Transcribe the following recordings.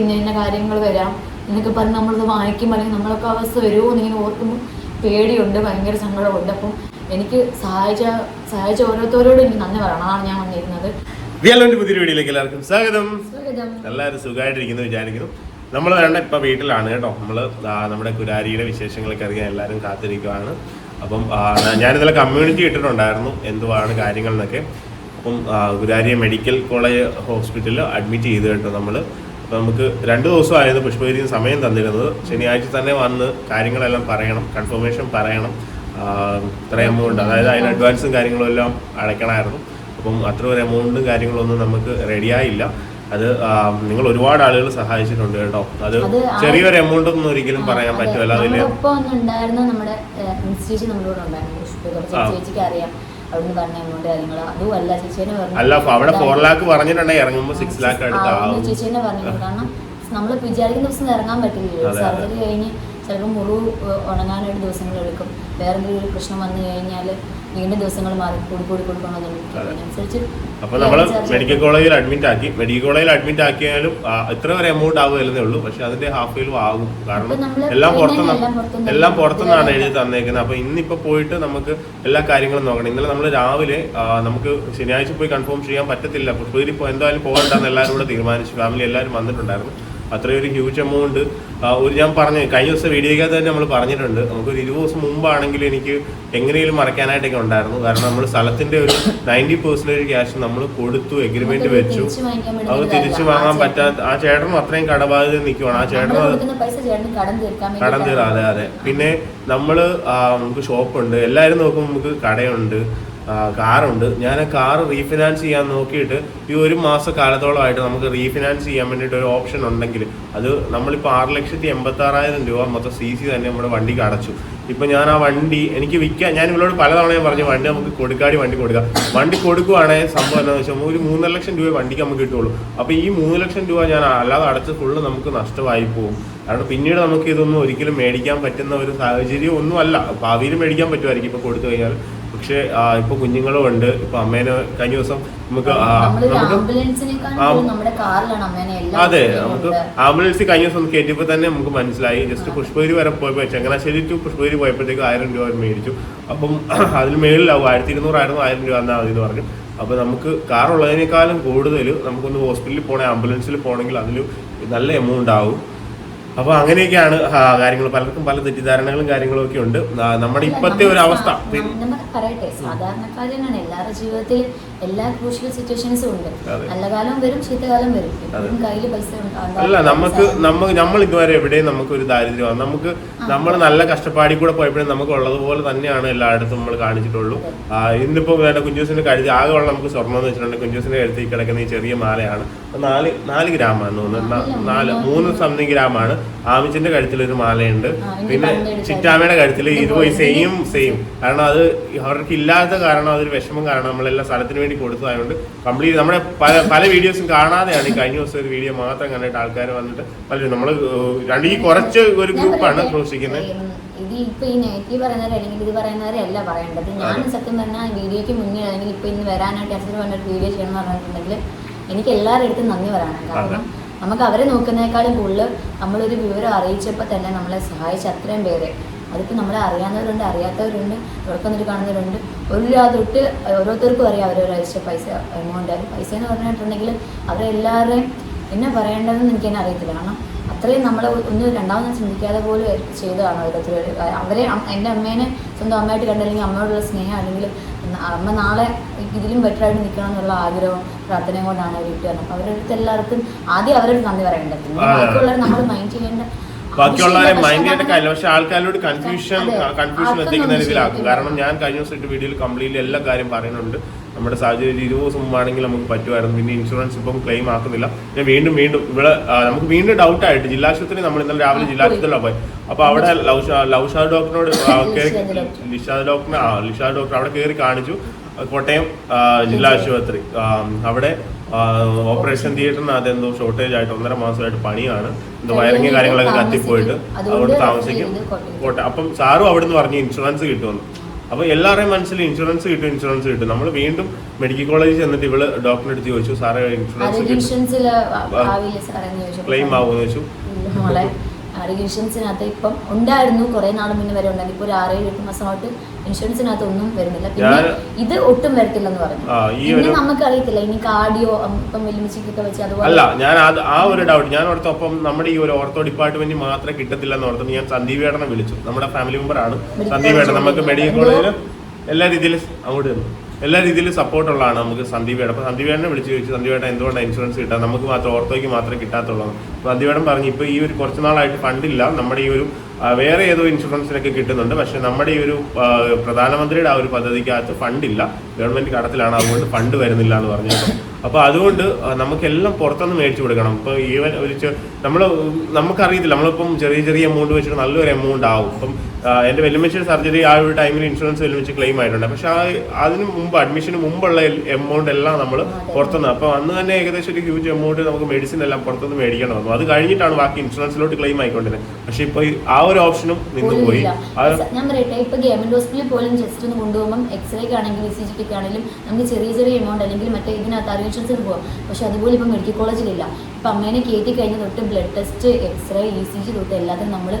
ഇന്ന ഇന്ന കാര്യങ്ങൾ വരാം. എന്നൊക്കെ പറഞ്ഞ് നമ്മളത് വാങ്ങിക്കുമ്പോൾ അല്ലെങ്കിൽ നമ്മളൊക്കെ അവസ്ഥ വരുമോ എന്നിങ്ങനെ ഓർക്കുമ്പോൾ പേടിയുണ്ട് ഭയങ്കര സങ്കടമുണ്ട്. അപ്പം എനിക്ക് സഹായിച്ച സഹായിച്ച ഓരോരുത്തരോടും എനിക്ക് നന്ദി പറയണം അതാണ് ഞാൻ വന്നിരുന്നത്. വിദ്യാലയന്റെ പുതിയൊരു വീഡിയോയിലേക്ക് എല്ലാവർക്കും സ്വാഗതം. സ്വാഗതം. എല്ലാവരും സുഖമായിട്ടിരിക്കുന്നു വിചാരിക്കുന്നു. നമ്മൾ വേണ്ട ഇപ്പൊ വീട്ടിലാണ് കേട്ടോ. നമ്മൾ നമ്മുടെ കുരാരിയുടെ വിശേഷങ്ങളൊക്കെ അറിയാൻ എല്ലാവരും കാത്തിരിക്കുകയാണ് അപ്പം ഇന്നലെ കമ്മ്യൂണിറ്റി ഇട്ടിട്ടുണ്ടായിരുന്നു എന്തുവാണ് കാര്യങ്ങൾ എന്നൊക്കെ. അപ്പം കുരാരിയെ മെഡിക്കൽ കോളേജ് ഹോസ്പിറ്റലിൽ അഡ്മിറ്റ് ചെയ്ത് കേട്ടോ നമ്മൾ നമുക്ക് രണ്ട് ദിവസമായിരുന്നു പുഷ്പഗിരിയും സമയം തന്നിരുന്നത്. ശനിയാഴ്ച തന്നെ വന്ന് കാര്യങ്ങളെല്ലാം പറയണം കൺഫർമേഷൻ പറയണം. ഇത്ര എമൗണ്ട് അതായത് അതിന് അഡ്വാൻസും കാര്യങ്ങളും എല്ലാം അടയ്ക്കണമായിരുന്നു. അപ്പം അത്ര ഒരു എമൗണ്ടും കാര്യങ്ങളൊന്നും നമുക്ക് റെഡിയായില്ല അത് നിങ്ങൾ ഒരുപാട് ആളുകൾ സഹായിച്ചിട്ടുണ്ട് കേട്ടോ. അത് ചെറിയൊരു എമൗണ്ട് ഒന്നും ഒരിക്കലും പറയാൻ പറ്റുമല്ലോ അതിൽ ഒപ്പം ഒന്നുണ്ടായിരുന്ന നമ്മുടെ ഇൻസ്റ്റിറ്റ്യൂഷൻ നമ്മളോട് ഉണ്ടായിരുന്നു പുഷ്പിക ചേച്ചിക്ക് അറിയാം. അവിടുന്ന് പറഞ്ഞ എമൗണ്ട് കാര്യങ്ങൾ അതും അല്ല ചേച്ചിനെ പറഞ്ഞു അല്ല അപ്പൊ അവിടെ ഫോർ ലാക്ക് പറഞ്ഞിട്ടുണ്ടെങ്കിൽ ഇറങ്ങുമ്പോൾ സിക്സ് ലാക്ക് അടുത്താവും ചേച്ചീനെ പറഞ്ഞു കാരണം നമ്മൾ വിചാരിക്കുന്ന ദിവസം ഇറങ്ങാൻ പറ്റില്ല. സർജറി കഴിഞ്ഞ് ചിലപ്പോൾ മുറിവ് ഉണങ്ങാനായിട്ട് ദിവസങ്ങൾ എടുക്കും. വേറെന്തെങ്കിലും ഒരു പ്രശ്നം വന്നു കഴിഞ്ഞാൽ വീണ്ടും ദിവസങ്ങൾ മാറി കൂടി കൂടി. അതിനനുസരിച്ച് അപ്പൊ നമ്മൾ മെഡിക്കൽ കോളേജിൽ അഡ്മിറ്റ് ആക്കി. മെഡിക്കൽ കോളേജിൽ അഡ്മിറ്റ് ആക്കിയാലും ഇത്ര വരെ എമൗണ്ട് ആവുകയല്ലേ ഉള്ളൂ. പക്ഷെ അതിന്റെ ഹാഫ് ഫീലും ആകും. കാരണം എല്ലാം പുറത്തുനിന്ന് എല്ലാം പുറത്തുനിന്ന് എല്ലാം പുറത്തുനിന്നാണ് എഴുതി തന്നേക്കുന്നത്. അപ്പൊ ഇന്നിപ്പോ പോയിട്ട് നമുക്ക് എല്ലാ കാര്യങ്ങളും നോക്കണം. ഇന്നലെ നമ്മൾ രാവിലെ നമുക്ക് ശനിയാഴ്ച പോയി കൺഫേം ചെയ്യാൻ പറ്റത്തില്ല. പുഷ്പഗിരി എന്തായാലും പോകണ്ടെന്ന് എല്ലാവരും കൂടെ തീരുമാനിച്ചു. ഫാമിലി എല്ലാവരും വന്നിട്ടുണ്ടായിരുന്നു. അത്രയും ഒരു ഹ്യൂജ് എമൗണ്ട് ഒരു ഞാൻ പറഞ്ഞു കഴിഞ്ഞ ദിവസം വീഡിയോയ്ക്ക് തന്നെ നമ്മൾ പറഞ്ഞിട്ടുണ്ട്. നമുക്കൊരു ഇരുപത് ദിവസം മുമ്പാണെങ്കിലും എനിക്ക് എങ്ങനെയും മറക്കാനായിട്ടൊക്കെ ഉണ്ടായിരുന്നു. കാരണം നമ്മൾ സ്ഥലത്തിന്റെ ഒരു നയന്റി പെർസെന്റേജ് ക്യാഷ് നമ്മൾ കൊടുത്തു എഗ്രിമെന്റ് വെച്ചു. അത് തിരിച്ചു വാങ്ങാൻ പറ്റാത്ത ആ ചേട്ടനും അത്രയും കടബാധ്യത നിൽക്കുവാണ് ആ ചേട്ടനും കടം കടം അതെ അതെ. പിന്നെ നമ്മൾ നമുക്ക് ഷോപ്പുണ്ട് എല്ലാവരും നോക്കുമ്പോൾ നമുക്ക് കടയുണ്ട്. കാറുണ്ട്. ഞാൻ ആ കാർ റീഫിനാൻസ് ചെയ്യാൻ നോക്കിയിട്ട് ഈ ഒരു മാസ കാലത്തോളമായിട്ട് നമുക്ക് റീഫിനാൻസ് ചെയ്യാൻ വേണ്ടിയിട്ട് ഒരു ഓപ്ഷൻ ഉണ്ടെങ്കിൽ അത് നമ്മളിപ്പോൾ ആറ് ലക്ഷത്തി എൺപത്തി ആറായിരം രൂപ മൊത്തം സി സി തന്നെ നമ്മുടെ വണ്ടിക്ക് അടച്ചു. ഇപ്പം ഞാൻ ആ വണ്ടി എനിക്ക് വിൽക്കാൻ ഞാൻ ഇവളോട് പലതവണ ഞാൻ പറഞ്ഞു വണ്ടി നമുക്ക് കൊടുക്കാടി വണ്ടി കൊടുക്കാം. വണ്ടി കൊടുക്കുവാണെങ്കിൽ സംഭവം എന്താണെന്ന് വെച്ചാൽ ഒരു മൂന്നര ലക്ഷം രൂപ വണ്ടിക്ക് നമുക്ക് കിട്ടുള്ളൂ. അപ്പോൾ ഈ മൂന്ന് ലക്ഷം രൂപ ഞാൻ അല്ലാതെ അടച്ച് ഫുള്ള് നമുക്ക് നഷ്ടമായി പോകും. കാരണം പിന്നീട് നമുക്ക് ഇതൊന്നും ഒരിക്കലും മേടിക്കാൻ പറ്റുന്ന ഒരു സാഹചര്യം ഒന്നുമല്ല ഭാവിയിൽ മേടിക്കാൻ പറ്റുമായിരിക്കും ഇപ്പോൾ കൊടുത്തു കഴിഞ്ഞാൽ പക്ഷേ ഇപ്പൊ കുഞ്ഞുങ്ങളും ഉണ്ട്. ഇപ്പൊ അമ്മേനെ കഴിഞ്ഞ ദിവസം നമുക്ക് അതെ നമുക്ക് ആംബുലൻസ് കഴിഞ്ഞ ദിവസം കയറ്റിയപ്പോൾ തന്നെ നമുക്ക് മനസ്സിലായി. ജസ്റ്റ് പുഷ്പഗിരി വരെ പോയപ്പോൾ ചങ്ങനാശ്ശേരി ടു പുഷ്പഗിരി പോയപ്പോഴത്തേക്ക് ആയിരം രൂപ മേടിച്ചു. അപ്പം അതിന് മേളിലാവും. ആയിരത്തി ഇരുന്നൂറായിരുന്നു ആയിരം രൂപ എന്നാൽ മതി എന്ന് പറഞ്ഞു. അപ്പോൾ നമുക്ക് കാർ ഉള്ളതിനേക്കാളും കൂടുതൽ നമുക്കൊന്ന് ഹോസ്പിറ്റലിൽ പോകണേ ആംബുലൻസിൽ പോകണമെങ്കിൽ അതിൽ നല്ല എമൗണ്ട് ആവും. അപ്പോൾ അങ്ങനെയൊക്കെയാണ് കാര്യങ്ങൾ. പലർക്കും പല തെറ്റിദ്ധാരണകളും കാര്യങ്ങളും ഒക്കെ ഉണ്ട്. നമ്മുടെ ഇപ്പോഴത്തെ ഒരു അവസ്ഥ. പറയട്ടെ. സാധാരണക്കാരനാണ് എല്ലാവരുടെ ജീവിതത്തിൽ എല്ലാ ക്രൂഷ്യൽ സിറ്റുവേഷൻസും ഉണ്ട്. നല്ല കാലം വരും ശീതകാലം വരും. എപ്പോഴും കയ്യിൽ പൈസ. അല്ല നമുക്ക് നമ്മൾ നമ്മൾ ഇതുവരെ എവിടെയും നമുക്ക് ഒരു ദാരിദ്ര്യമാണ്. നമുക്ക് നമ്മൾ നല്ല കഷ്ടപ്പാടി കൂടെ പോയപ്പോഴും നമുക്ക് ഉള്ളതുപോലെ തന്നെയാണ് എല്ലായിടത്തും നമ്മൾ കാണിച്ചിട്ടുള്ളൂ. ഇന്നിപ്പോ വേണ്ട കുഞ്ചൂസിന്റെ കഴുതി ആകെ ഉള്ള നമുക്ക് സ്വർണം എന്ന് വെച്ചിട്ടുണ്ടെങ്കിൽ കുഞ്ചൂസിന്റെ കഴുത്തിൽ കിടക്കുന്ന ഈ ചെറിയ മാലയാണ്. നാല് നാല് ഗ്രാമാണ് തോന്നുന്നു. നാല് മൂന്ന് സംതിങ് ഗ്രാമാണ്. ആമിച്ചിന്റെ കഴുത്തിൽ ഒരു മാലയുണ്ട് പിന്നെ ചിറ്റാമയുടെ കഴുത്തിൽ ഇത് ഇതുപോയി സെയിം സെയിം കാരണം അത് അവർക്ക് ഇല്ലാത്ത കാരണം അതൊരു വിഷമം കാരണം നമ്മളെല്ലാം സ്ഥലത്തിന് വേണ്ടി കൊടുത്തതായതുകൊണ്ട് കംപ്ലീറ്റ് നമ്മുടെ പല പല വീഡിയോസും കാണാതെയാണ് ഈ കഴിഞ്ഞ ദിവസം ഒരു വീഡിയോ മാത്രം കണ്ടിട്ട് ആൾക്കാർ വന്നിട്ട് പലരും നമ്മൾ രണ്ട് ഈ കുറച്ച് ഒരു ഗ്രൂപ്പാണ് പ്രവേശിക്കുന്നത് ഇത് ഇപ്പൊ ഈ നെഗറ്റീവ് പറയുന്നവരെ അല്ലെങ്കിൽ ഇത് പറയുന്നവരെ അല്ല പറയേണ്ടത് ഞാൻ സത്യം പറഞ്ഞാൽ വീഡിയോക്ക് മുന്നേ അല്ലെങ്കിൽ ഇപ്പൊ ഇന്ന് വരാനായിട്ട് അച്ഛനും പറഞ്ഞിട്ട് വീഡിയോ ചെയ്യണം എന്ന് പറഞ്ഞിട്ടുണ്ടെങ്കിൽ എനിക്ക് എല്ലാവരുടെ അടുത്തും നന്ദി പറയണം കാരണം നമുക്ക് അവരെ നോക്കുന്നതിനേക്കാളും കൂടുതൽ നമ്മളൊരു വിവരം അറിയിച്ചപ്പോൾ തന്നെ നമ്മളെ സഹായിച്ച അത്രയും പേര്. അതിപ്പോൾ നമ്മളെ അറിയാവുന്നവരുണ്ട് അറിയാത്തവരുണ്ട് വന്നിട്ട് കാണുന്നവരുണ്ട്. ഒരു രൂപ തൊട്ട് ഓരോരുത്തർക്കും അറിയാം അവരവർ അയച്ച പൈസ എമൗണ്ട് പൈസ എന്ന് പറഞ്ഞിട്ടുണ്ടെങ്കിൽ അവരെല്ലാവരെയും എന്നെ പറയേണ്ടതെന്ന് എനിക്ക് തന്നെ അറിയത്തില്ല. കാരണം അത്രയും നമ്മളെ ഒന്ന് രണ്ടാമത് ചിന്തിക്കാതെ പോലും ചെയ്തതാണ് ഓരോരുത്തർ അവരെ എന്റെ അമ്മേനെ സ്വന്തം അമ്മയായിട്ട് കണ്ടല്ലെങ്കിൽ അമ്മയോടുള്ള സ്നേഹം അല്ലെങ്കിൽ അമ്മ നാളെ ഇതിലും ബെറ്റർ ആയിട്ട് നിൽക്കണം എന്നുള്ള ആഗ്രഹവും പ്രാർത്ഥനയും കൊണ്ടാണ് അവർ കിട്ടുക അപ്പം അവരുടെ അടുത്ത് എല്ലാവർക്കും ആദ്യം അവരോട് നന്ദി പറയേണ്ടത്. ബാക്കിയുള്ളവർ നമ്മൾ മൈൻഡ് ചെയ്യേണ്ട ബാക്കിയുള്ളവരെ. മൈൻഡ് ചെയ്യേണ്ട കാര്യമില്ല. പക്ഷെ ആൾക്കാരോട് കൺഫ്യൂഷൻ കൺഫ്യൂഷൻ എത്തിക്കുന്ന രീതിയിലാക്കും കാരണം ഞാൻ കഴിഞ്ഞ ദിവസം ഇട്ട് വീഡിയോയിൽ കംപ്ലീറ്റ്ലി എല്ലാ കാര്യം പറയുന്നുണ്ട്. നമ്മുടെ സാഹചര്യം ഇരുപത് ദിവസം മുമ്പാണെങ്കിൽ നമുക്ക് പറ്റുമായിരുന്നു. പിന്നെ ഇൻഷുറൻസ് ഇപ്പം ക്ലെയിം ആക്കുന്നില്ല. ഞാൻ വീണ്ടും വീണ്ടും ഇവിടെ നമുക്ക് വീണ്ടും ഡൗട്ട് ആയിട്ട് ജില്ലാശുപത്രി നമ്മൾ ഇന്നലെ രാവിലെ ജില്ലാശുപത്രിയിലാണ് പോയി. അപ്പൊ അവിടെ ലവ് ഡോക്ടറോട് ലവ് ഷാ ഡോക്ടറിനോട് ലിഷാ. ഡോക്ടറിനെ ലിഷാ ലിഷാദ് ഡോക്ടർ അവിടെ കയറി കാണിച്ചു. കോട്ടയം ജില്ലാ ആശുപത്രി. അവിടെ ഓപ്പറേഷൻ തിയേറ്ററിന് എന്തോ ഷോർട്ടേജ് ആയിട്ട് ഒന്നര മാസമായിട്ട് പണിയാണ്. എന്തോ വയറിങ് കാര്യങ്ങളൊക്കെ കത്തിപ്പോയിട്ട് അതുകൊണ്ട് താമസിക്കും. കോട്ടെ അപ്പം സാറും അവിടെ നിന്ന് പറഞ്ഞു ഇൻഷുറൻസ് കിട്ടുമെന്ന്. അപ്പോൾ എല്ലാവരുടെയും മനസ്സിൽ ഇൻഷുറൻസ് കിട്ടും ഇൻഷുറൻസ് കിട്ടും. നമ്മൾ വീണ്ടും മെഡിക്കൽ കോളേജിൽ ചെന്നിട്ട് ഇവൾ ഡോക്ടറെ അടുത്ത് ചോദിച്ചു സാറേ ഇൻഷുറൻസ് ക്ലെയിം ആവുമെന്ന് ചോദിച്ചു. ഇൻഷുറൻസിനകത്ത് ഇപ്പം ഉണ്ടായിരുന്നു. കുറെ നാൾ മുന്നേ വരെ ഉണ്ടായിരുന്നു. ഇപ്പോൾ ഒരു ആറേഴ് എട്ട് മാസമായിട്ട് ഇൻഷുറൻസിനകത്ത് ഒന്നും വരുന്നില്ല. പിന്നെ ഇത് ഒട്ടും വരത്തില്ലെന്ന് പറഞ്ഞു. ഇനി നമുക്ക് അറിയത്തില്ല ഇനി കാർഡിയോ ഇപ്പം വെല്ലുമിച്ചിക്കൊക്കെ വെച്ച് അതുപോലെ അല്ല ഞാൻ ആ ഒരു ഡൗട്ട് ഞാൻ ഓർത്തൊപ്പം നമ്മുടെ ഈ ഒരു ഓർത്തോ ഡിപ്പാർട്ട്മെന്റ് മാത്രമേ കിട്ടത്തില്ല എന്ന് ഓർത്തത് ഞാൻ സന്ദീപ് ഏട്ടനെ വിളിച്ചു. നമ്മുടെ ഫാമിലി മെമ്പർ ആണ്. സന്ദീപ് ഏട്ടൻ നമുക്ക് മെഡിക്കൽ? കോളേജിൽ എല്ലാ രീതിയിലും അങ്ങോട്ട് ചെന്നു. എല്ലാ രീതിയിലും സപ്പോർട്ടുള്ളതാണ് നമുക്ക് സന്ദീപേട അപ്പോൾ അപ്പൊ സന്ദീപ് ഏട്ടനെ വിളിച്ച് ചോദിച്ചു സന്ദീപേട്ട എന്തുകൊണ്ടാണ് ഇൻഷുറൻസ് കിട്ടാൻ നമുക്ക് മാത്രം ഓർത്തോയ്ക്ക് മാത്രമേ കിട്ടാത്തുള്ളൂ. അപ്പോൾ സന്ദീപ് പറഞ്ഞു ഇപ്പൊ ഈ ഒരു കുറച്ച് നാളായിട്ട് ഫണ്ടില്ല നമ്മുടെ ഈ ഒരു വേറെ ഏതോ ഇൻഷുറൻസിനൊക്കെ കിട്ടുന്നുണ്ട്. പക്ഷേ നമ്മുടെ ഈ ഒരു പ്രധാനമന്ത്രിയുടെ ആ ഒരു പദ്ധതിക്കകത്ത് ഫണ്ടില്ല ഗവൺമെന്റ് കടത്തിലാണ്. അതുകൊണ്ട് ഫണ്ട് വരുന്നില്ല എന്ന് പറഞ്ഞു കേട്ടോ. അപ്പൊ അതുകൊണ്ട് നമുക്കെല്ലാം പുറത്തുനിന്ന് മേടിച്ചു കൊടുക്കണം. ഇപ്പൊ ഈവൻ ഒരു നമ്മൾ നമുക്കറിയത്തില്ല. നമ്മളിപ്പം ചെറിയ ചെറിയ എമൗണ്ട് വെച്ചിട്ട് നല്ലൊരു എമൗണ്ട് ആവും. ഇപ്പം എന്റെ എന്റെ വെല്ലുമിച്ചിയുടെ സർജറി ആ ഒരു ടൈമിൽ ഇൻഷുറൻസ് വെല്ലുമിച്ച് ക്ലെയിം ആയിട്ടുണ്ട്. പക്ഷെ ആ അതിന് മുമ്പ് അഡ്മിഷന് മുമ്പുള്ള എമൗണ്ട് എല്ലാം നമ്മൾ പുറത്തുനിന്ന് അപ്പൊ അന്ന് തന്നെ ഏകദേശം ഒരു ഹ്യൂജ് എമൗണ്ട് നമുക്ക് മെഡിസിൻ എല്ലാം പുറത്തുനിന്ന് മേടിക്കണം വന്നു. അത് കഴിഞ്ഞിട്ടാണ് ബാക്കി ഇൻഷുറൻസിലോട്ട് ക്ലെയിം ആയിക്കൊണ്ടിരുന്നത്. പക്ഷെ ഇപ്പൊ ആ ഒരു ഓപ്ഷനും നിന്ന് പോയി. ഞാൻ പറയട്ടെ ഗവൺമെന്റ് ഹോസ്പിറ്റലിൽ പോലും ജസ്റ്റ് ഒന്ന് കൊണ്ടുപോകുമ്പോൾ എക്സ്റേക്ക് ആണെങ്കിലും നമുക്ക് ചെറിയ ചെറിയ എമൗണ്ട് അല്ലെങ്കിൽ മറ്റേ ഇതിനകത്ത് ആരോഗ്യ പോവാം. പോകാം പക്ഷെ അതുപോലെ ഇപ്പം മെഡിക്കൽ കോളേജിലില്ല. ഇപ്പം അമ്മേനെ കയറ്റി കഴിഞ്ഞ് തൊട്ട് blood test x-ray E C G തൊട്ട് എല്ലാത്തിനും നമ്മൾ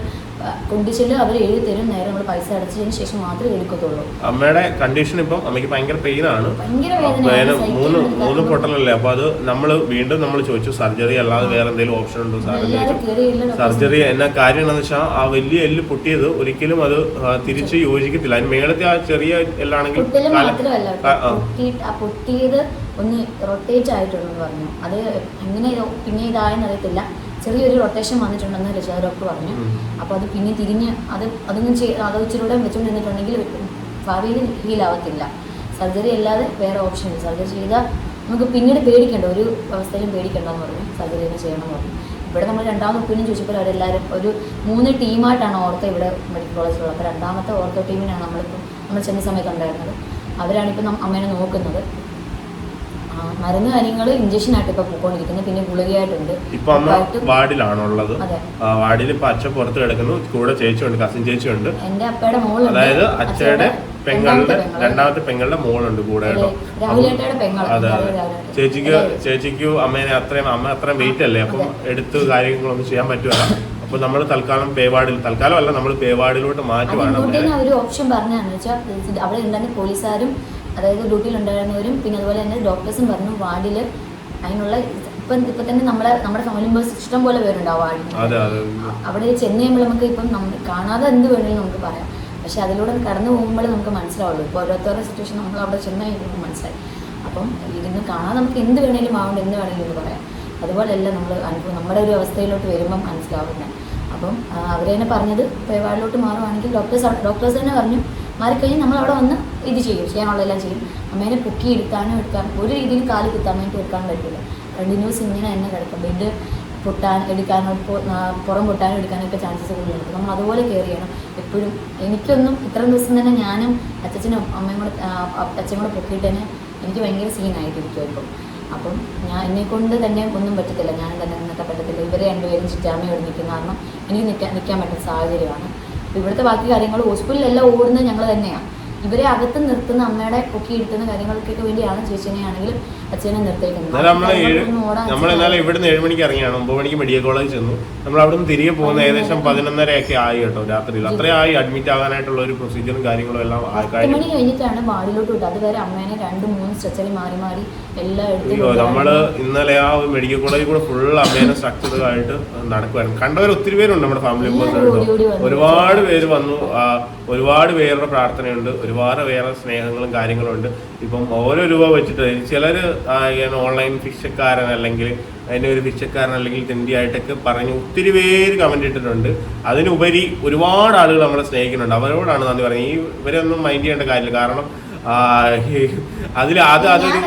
കൊണ്ടുചെല്ലും അവർ എഴുതി തരും. നേരെ നമ്മൾ പൈസ അടച്ചതിന് ശേഷം മാത്രമേ എടുക്കത്തുള്ളൂ. അമ്മയുടെ കണ്ടീഷൻ ഇപ്പം അമ്മയ്ക്ക് ഭയങ്കര പെയിൻ ആണ്. മൂന്ന് മൂന്ന് പൊട്ടലല്ലേ? അപ്പൊ അത് നമ്മൾ വീണ്ടും നമ്മൾ ചോദിച്ചു സർജറി അല്ലാതെ വേറെ എന്തെങ്കിലും ഓപ്ഷൻ ഉണ്ടോ? സാറിന്. സർജറി എന്നാ കാര്യം എന്താണെന്ന് വെച്ചാൽ ആ വലിയ എല്ല് പൊട്ടിയത് ഒരിക്കലും അത് തിരിച്ച് യോജിക്കത്തില്ല. അതിന് മേളത്തെ ആ ചെറിയ എല്ലാണെങ്കിൽ. പൊട്ടിയത് ഒന്ന് റൊട്ടേറ്റ് ആയിട്ടുണ്ടെന്ന് പറഞ്ഞു. അത് എങ്ങനെ പിന്നെ ഇതായെന്ന് അറിയത്തില്ല. ചെറിയൊരു റൊട്ടേഷൻ വന്നിട്ടുണ്ടെന്ന് രജാ ഡോക്ടർ പറഞ്ഞു. അപ്പോൾ അത് പിന്നെ തിരിഞ്ഞ് അത് അതൊന്നും ചെയ് അത് ഇച്ചിരൂടെ വെച്ചുകൊണ്ടിരുന്നിട്ടുണ്ടെങ്കിൽ വെച്ചുകൊണ്ട് നിന്നിട്ടുണ്ടെങ്കിൽ ഭാവിയിൽ ഹീലാവത്തില്ല സർജറി അല്ലാതെ വേറെ ഓപ്ഷൻ ഇല്ല. സർജറി ചെയ്താൽ നമുക്ക് പിന്നീട് പേടിക്കേണ്ട. ഒരു അവസ്ഥയിലും പേടിക്കേണ്ടെന്ന് പറഞ്ഞു. സർജറി തന്നെ ചെയ്യണമെന്ന് പറഞ്ഞു. ഇവിടെ നമ്മൾ രണ്ടാമത് ഒപ്പീനിയൻ ചോദിച്ചപ്പോൾ അവരെല്ലാവരും ഒരു മൂന്ന് ടീമായിട്ടാണ് ഓർത്തോ ഇവിടെ മെഡിക്കൽ കോളേജിലുള്ളത് അപ്പോൾ രണ്ടാമത്തെ ഓർത്തോ ടീമിനാണ് നമ്മളിപ്പോൾ നമ്മൾ ചെന്ന സമയത്ത് ഉണ്ടായിരുന്നത്. അവരാണിപ്പോൾ അമ്മേനെ നോക്കുന്നത്. മരുന്ന് കാര്യങ്ങൾ ഇഞ്ചക്ഷൻ ആയിട്ട് ഇപ്പൊ പോയിക്കൊണ്ടിരിക്കുന്നത് പിന്നെ ഗുളികയായിട്ടുണ്ട്. ഇപ്പൊ അമ്മ വാർഡിലാണോ ഉള്ളത് വാർഡിൽ ഇപ്പൊ അച്ഛൻ പുറത്ത് കിടക്കുന്നു. കൂടെ ചേച്ചിയുണ്ട് കസിൻ ചേച്ചിയുണ്ട്. എന്റെ അപ്പയുടെ മോൾ അതായത് അച്ഛയുടെ പെങ്ങളുടെ രണ്ടാമത്തെ പെങ്ങൾ. രണ്ടാമത്തെ പെങ്ങളുടെ മോളുണ്ട് കൂടെ കേട്ടോ. അതെ. ചേച്ചിക്ക്. ചേച്ചിക്ക് അമ്മേനെ അത്രയും അമ്മ അത്രയും വെയിറ്റ് അല്ലേ? അപ്പം എടുത്ത് കാര്യങ്ങളൊന്നും ചെയ്യാൻ പറ്റുമല്ല അപ്പൊ നമ്മൾ തൽക്കാലം പേവാടിൽ തൽക്കാലം അല്ല നമ്മൾ പേവാടിലോട്ട് മാറ്റുവാണ് ഓപ്ഷൻ പറഞ്ഞാന്ന് വെച്ചാൽ അവിടെ ഉണ്ടെങ്കിൽ പോലീസുകാരും അതായത് ഡ്യൂട്ടിയിൽ ഉണ്ടായിരുന്നവരും പിന്നെ അതുപോലെ തന്നെ ഡോക്ടേഴ്സും പറഞ്ഞു വാർഡിൽ അതിനുള്ള ഇപ്പം ഇപ്പം തന്നെ നമ്മളെ നമ്മുടെ ഫാമിലി മെമ്പേഴ്സ് ഇഷ്ടം പോലെ പേരുണ്ടാവും വാർഡിൽ അവിടെ ചെന്ന് കഴിയുമ്പോൾ നമുക്ക് ഇപ്പം നമ്മൾ കാണാതെ എന്ത് വേണമെങ്കിലും നമുക്ക് പറയാം. പക്ഷെ അതിലൂടെ കടന്നു പോകുമ്പോൾ നമുക്ക് മനസ്സിലാവുള്ളൂ. ഇപ്പോൾ ഓരോരുത്തരുടെ സിറ്റുവേഷൻ നമ്മൾ അവിടെ ചെന്ന് കഴിയുമ്പോൾ മനസ്സിലായി. അപ്പം ഇരുന്ന് കാണാതെ നമുക്ക് എന്ത് വേണേലും ആവണ്ട എന്ത് വേണേലും എന്ന് പറയാം. അതുപോലെയല്ല നമ്മൾ അനുഭവം നമ്മുടെ ഒരു അവസ്ഥയിലോട്ട് വരുമ്പം മനസ്സിലാവുന്നത്. അപ്പം അവർ തന്നെ പറഞ്ഞത് പേവാടിലോട്ട് മാറുവാണെങ്കിൽ ഡോക്ടേഴ്സ് ഡോക്ടേഴ്സ് തന്നെ പറഞ്ഞു മാറിക്കഴിഞ്ഞാൽ നമ്മൾ അവിടെ വന്ന് ഇത് ചെയ്യും ചെയ്യാനുള്ളതെല്ലാം ചെയ്യും. അമ്മേനെ പൊക്കി എടുക്കാനും എടുക്കാൻ ഒരു രീതിയിൽ കാൽ കുത്താൻ വേണ്ടി എടുക്കാൻ പറ്റില്ല. കണ്ടിന്യൂസ് ഇങ്ങനെ തന്നെ കിടക്കും. ബെഡ് പൊട്ടാൻ എടുക്കാനോ പുറം പൊട്ടാനും എടുക്കാനൊക്കെ ചാൻസസ് കൂടുതലുണ്ട് നമ്മൾ അതുപോലെ കെയർ ചെയ്യണം. എപ്പോഴും എനിക്കൊന്നും ഇത്രയും ദിവസം തന്നെ ഞാനും അച്ഛനും അമ്മയും കൂടെ അച്ഛനും കൂടെ പൊക്കിയിട്ട് തന്നെ എനിക്ക് ഭയങ്കര സീനായിട്ടിരിക്കും ഇപ്പം. അപ്പം ഞാൻ എന്നെ കൊണ്ട് തന്നെ ഒന്നും പറ്റത്തില്ല. ഞാൻ തന്നെ നിന്നൊക്കെ പറ്റത്തില്ല. ഇവരെ രണ്ടുപേരും ചുറ്റാമയോട് നിൽക്കുന്ന കാരണം എനിക്ക് നിൽക്കാൻ നിൽക്കാൻ പറ്റുന്ന സാഹചര്യമാണ്. ഇവിടുത്തെ ബാക്കി കാര്യങ്ങൾ ഹോസ്പിറ്റലിലെല്ലാം ഓടുന്നത് ഞങ്ങൾ തന്നെയാണ് ഇവരെ അകത്ത് നിർത്തുന്ന അമ്മയുടെ പൊക്കി ഇരുത്തുന്ന കാര്യങ്ങൾക്കൊക്കെ വേണ്ടിയാണ് ചേച്ചിനെ ആണെങ്കിലും അച്ഛനെ നിർത്തിയിട്ടുള്ളത് ഇവിടെ ഇവിടുന്ന് ഏഴ് മണിക്ക് ഇറങ്ങിയാണ്. ഒമ്പത് മണിക്ക് മെഡിക്കൽ കോളേജ് ചെന്നു. നമ്മൾ അവിടെ നിന്ന് തിരികെ പോകുന്ന ഏകദേശം പതിനൊന്നര ഒക്കെ ആയി കേട്ടോ രാത്രിയിൽ. അത്രയും ആയി അഡ്മിറ്റ് ആകാനായിട്ടുള്ള ഒരു പ്രൊസീജിയറും കാര്യങ്ങളും എല്ലാം മണി കഴിഞ്ഞിട്ടാണ് വാർഡിലോട്ട് വിട്ടത്. അതുവരെ അമ്മേനെ രണ്ടും മൂന്നും സ്ട്രെച്ചറിൽ മാറി മാറി നമ്മൾ ഇന്നലെ ആ മെഡിക്കൽ കോളേജിൽ കൂടെ ഫുൾ അമ്മേനെ സ്ട്രക്ചർഡ് ആയിട്ട് നടക്കുവായിരുന്നു. കണ്ടവർ ഒത്തിരി പേരുണ്ട് നമ്മുടെ ഫാമിലി മെമ്പേഴ്സ്. ഒരുപാട് പേര് വന്നു. ഒരുപാട് പേരുടെ പ്രാർത്ഥനയുണ്ട്. ഒരുപാട് പേരുടെ സ്നേഹങ്ങളും കാര്യങ്ങളും ഉണ്ട്. ഇപ്പം ഓരോ രൂപ വെച്ചിട്ട് ചിലർ ഓൺലൈൻ ഭിക്ഷക്കാരൻ അല്ലെങ്കിൽ അതിന്റെ ഒരു ഭിക്ഷക്കാരൻ അല്ലെങ്കിൽ തെണ്ടിയായിട്ടൊക്കെ പറഞ്ഞ് ഒത്തിരി പേര് കമന്റ് ഇട്ടിട്ടുണ്ട്. അതിനുപരി ഒരുപാട് ആളുകൾ നമ്മളെ സ്നേഹിക്കുന്നുണ്ട്. അവരോടാണ് നന്ദി പറയുന്നത്. ഈ ഇവരൊന്നും മൈൻഡ് ചെയ്യേണ്ട കാര്യമില്ല. കാരണം അതിൽ അത് അതൊരു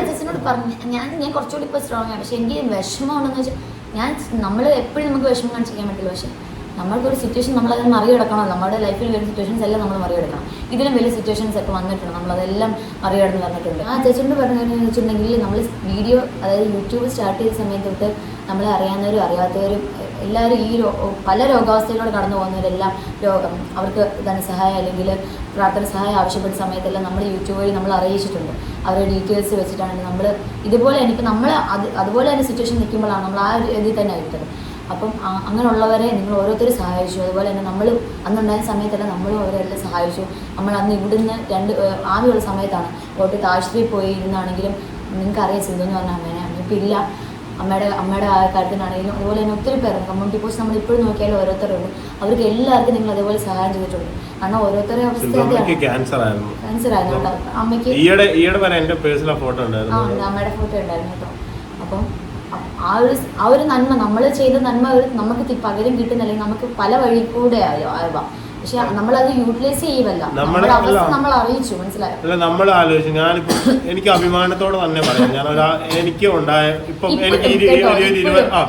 പറഞ്ഞു. ഞാൻ ഞാൻ കുറച്ചുകൂടി ഇപ്പോൾ സ്ട്രോങ് ആണ്. പക്ഷേ എനിക്ക് വിഷമമുണ്ടെന്ന് വെച്ചാൽ ഞാൻ നമ്മൾ എപ്പോഴും നമുക്ക് വിഷമം കാണിച്ചിരിക്കാൻ പറ്റില്ല. പക്ഷേ നമ്മൾക്ക് ഒരു സിറ്റുവേഷൻ നമ്മളത് മറികടക്കണം. നമ്മുടെ ലൈഫിൽ വരുന്ന സിറ്റുവേഷൻസ് എല്ലാം നമ്മൾ മറികടക്കണം. ഇതിലും വലിയ സിറ്റുവേഷൻസ് ഒക്കെ വന്നിട്ടുണ്ട്. നമ്മളതെല്ലാം മറികടന്ന് വന്നിട്ടുണ്ട്. ആ ചേച്ചിയോട് പറഞ്ഞു വെച്ചിട്ടുണ്ടെങ്കിൽ നമ്മൾ വീഡിയോ അതായത് യൂട്യൂബ് സ്റ്റാർട്ട് ചെയ്ത സമയത്ത് തൊട്ട് നമ്മളെ അറിയാവുന്നവരും അറിയാത്തവരും എല്ലാവരും ഈ പല രോഗാവസ്ഥയിലൂടെ കടന്നു പോകുന്നവരെല്ലാം രോഗം. അവർക്ക് ധനസഹായം അല്ലെങ്കിൽ പ്രാർത്ഥന സഹായം ആവശ്യപ്പെട്ട സമയത്തെല്ലാം നമ്മൾ യൂട്യൂബ് വഴി നമ്മൾ അറിയിച്ചിട്ടുണ്ട്. അവരുടെ ഡീറ്റെയിൽസ് വെച്ചിട്ടാണ് നമ്മൾ ഇതുപോലെ ഇപ്പം നമ്മൾ അത് അതുപോലെ തന്നെ സിറ്റുവേഷൻ നിൽക്കുമ്പോഴാണ് നമ്മൾ ആ രീതിയിൽ തന്നെ ആയിട്ടത് അപ്പം അങ്ങനെയുള്ളവരെ നിങ്ങൾ ഓരോരുത്തരും സഹായിച്ചു. അതുപോലെ തന്നെ നമ്മൾ അന്നുണ്ടായ സമയത്തെല്ലാം നമ്മളും അവരെല്ലാം സഹായിച്ചു. നമ്മൾ അന്ന് ഇവിടുന്ന് രണ്ട് ആദ്യമുള്ള സമയത്താണ്. ഓട്ട് താഴ്ചയിൽ പോയി ഇരുന്നാണെങ്കിലും നിങ്ങൾക്ക് അറിയാം സിന്ധു എന്ന് പറഞ്ഞ അമ്മേനെ. അമ്മ ഇപ്പം ഇല്ല അമ്മയുടെ അമ്മയുടെ ആ കാര്യത്തിനാണെങ്കിലും അതുപോലെ തന്നെ ഒത്തിരി പേരുണ്ട് കമ്മ്യൂണിറ്റി പോസ്റ്റ് നമ്മൾ ഇപ്പോഴും നോക്കിയാലും ഓരോരുത്തരുണ്ട് അവർക്ക് എല്ലാവർക്കും നിങ്ങൾ അതേപോലെ സഹായം ചെയ്തിട്ടുണ്ട്. കാരണം ഓരോരുത്തരെ അവസ്ഥ സിന്ധുമ്മയ്ക്ക് അതാണ് ക്യാൻസർ ആയിരുന്നു. ക്യാൻസർ ആയിരുന്നു കേട്ടോ. അമ്മയ്ക്ക് ഈയിടെ ഈയിടെ വരെ എന്റെ പേഴ്സണൽ ഫോട്ടോ ഉണ്ടായിരുന്നു. ഉണ്ട് അമ്മയുടെ ഫോട്ടോ ഉണ്ടായിരുന്നു കേട്ടോ. അപ്പം ആ ഒരു ആ ഒരു നന്മ നമ്മൾ ചെയ്ത നന്മ ഒരു നമുക്ക് പകരം കിട്ടുന്നില്ലെങ്കിൽ നമുക്ക് പല വഴി കൂടെ ആയോ ആവാം. പക്ഷെ നമ്മളത് യൂട്ടിലൈസ് ചെയ്യുമല്ല നമ്മൾ നമ്മൾ അറിയിച്ചു മനസ്സിലായോ? അല്ല നമ്മൾ ആലോചിച്ചു. ഞാനിപ്പോ എനിക്ക് അഭിമാനത്തോടെ തന്നെ പറയാം. ഞാൻ ഒരാ എനിക്ക് ഉണ്ടായ ഇപ്പം എനിക്ക്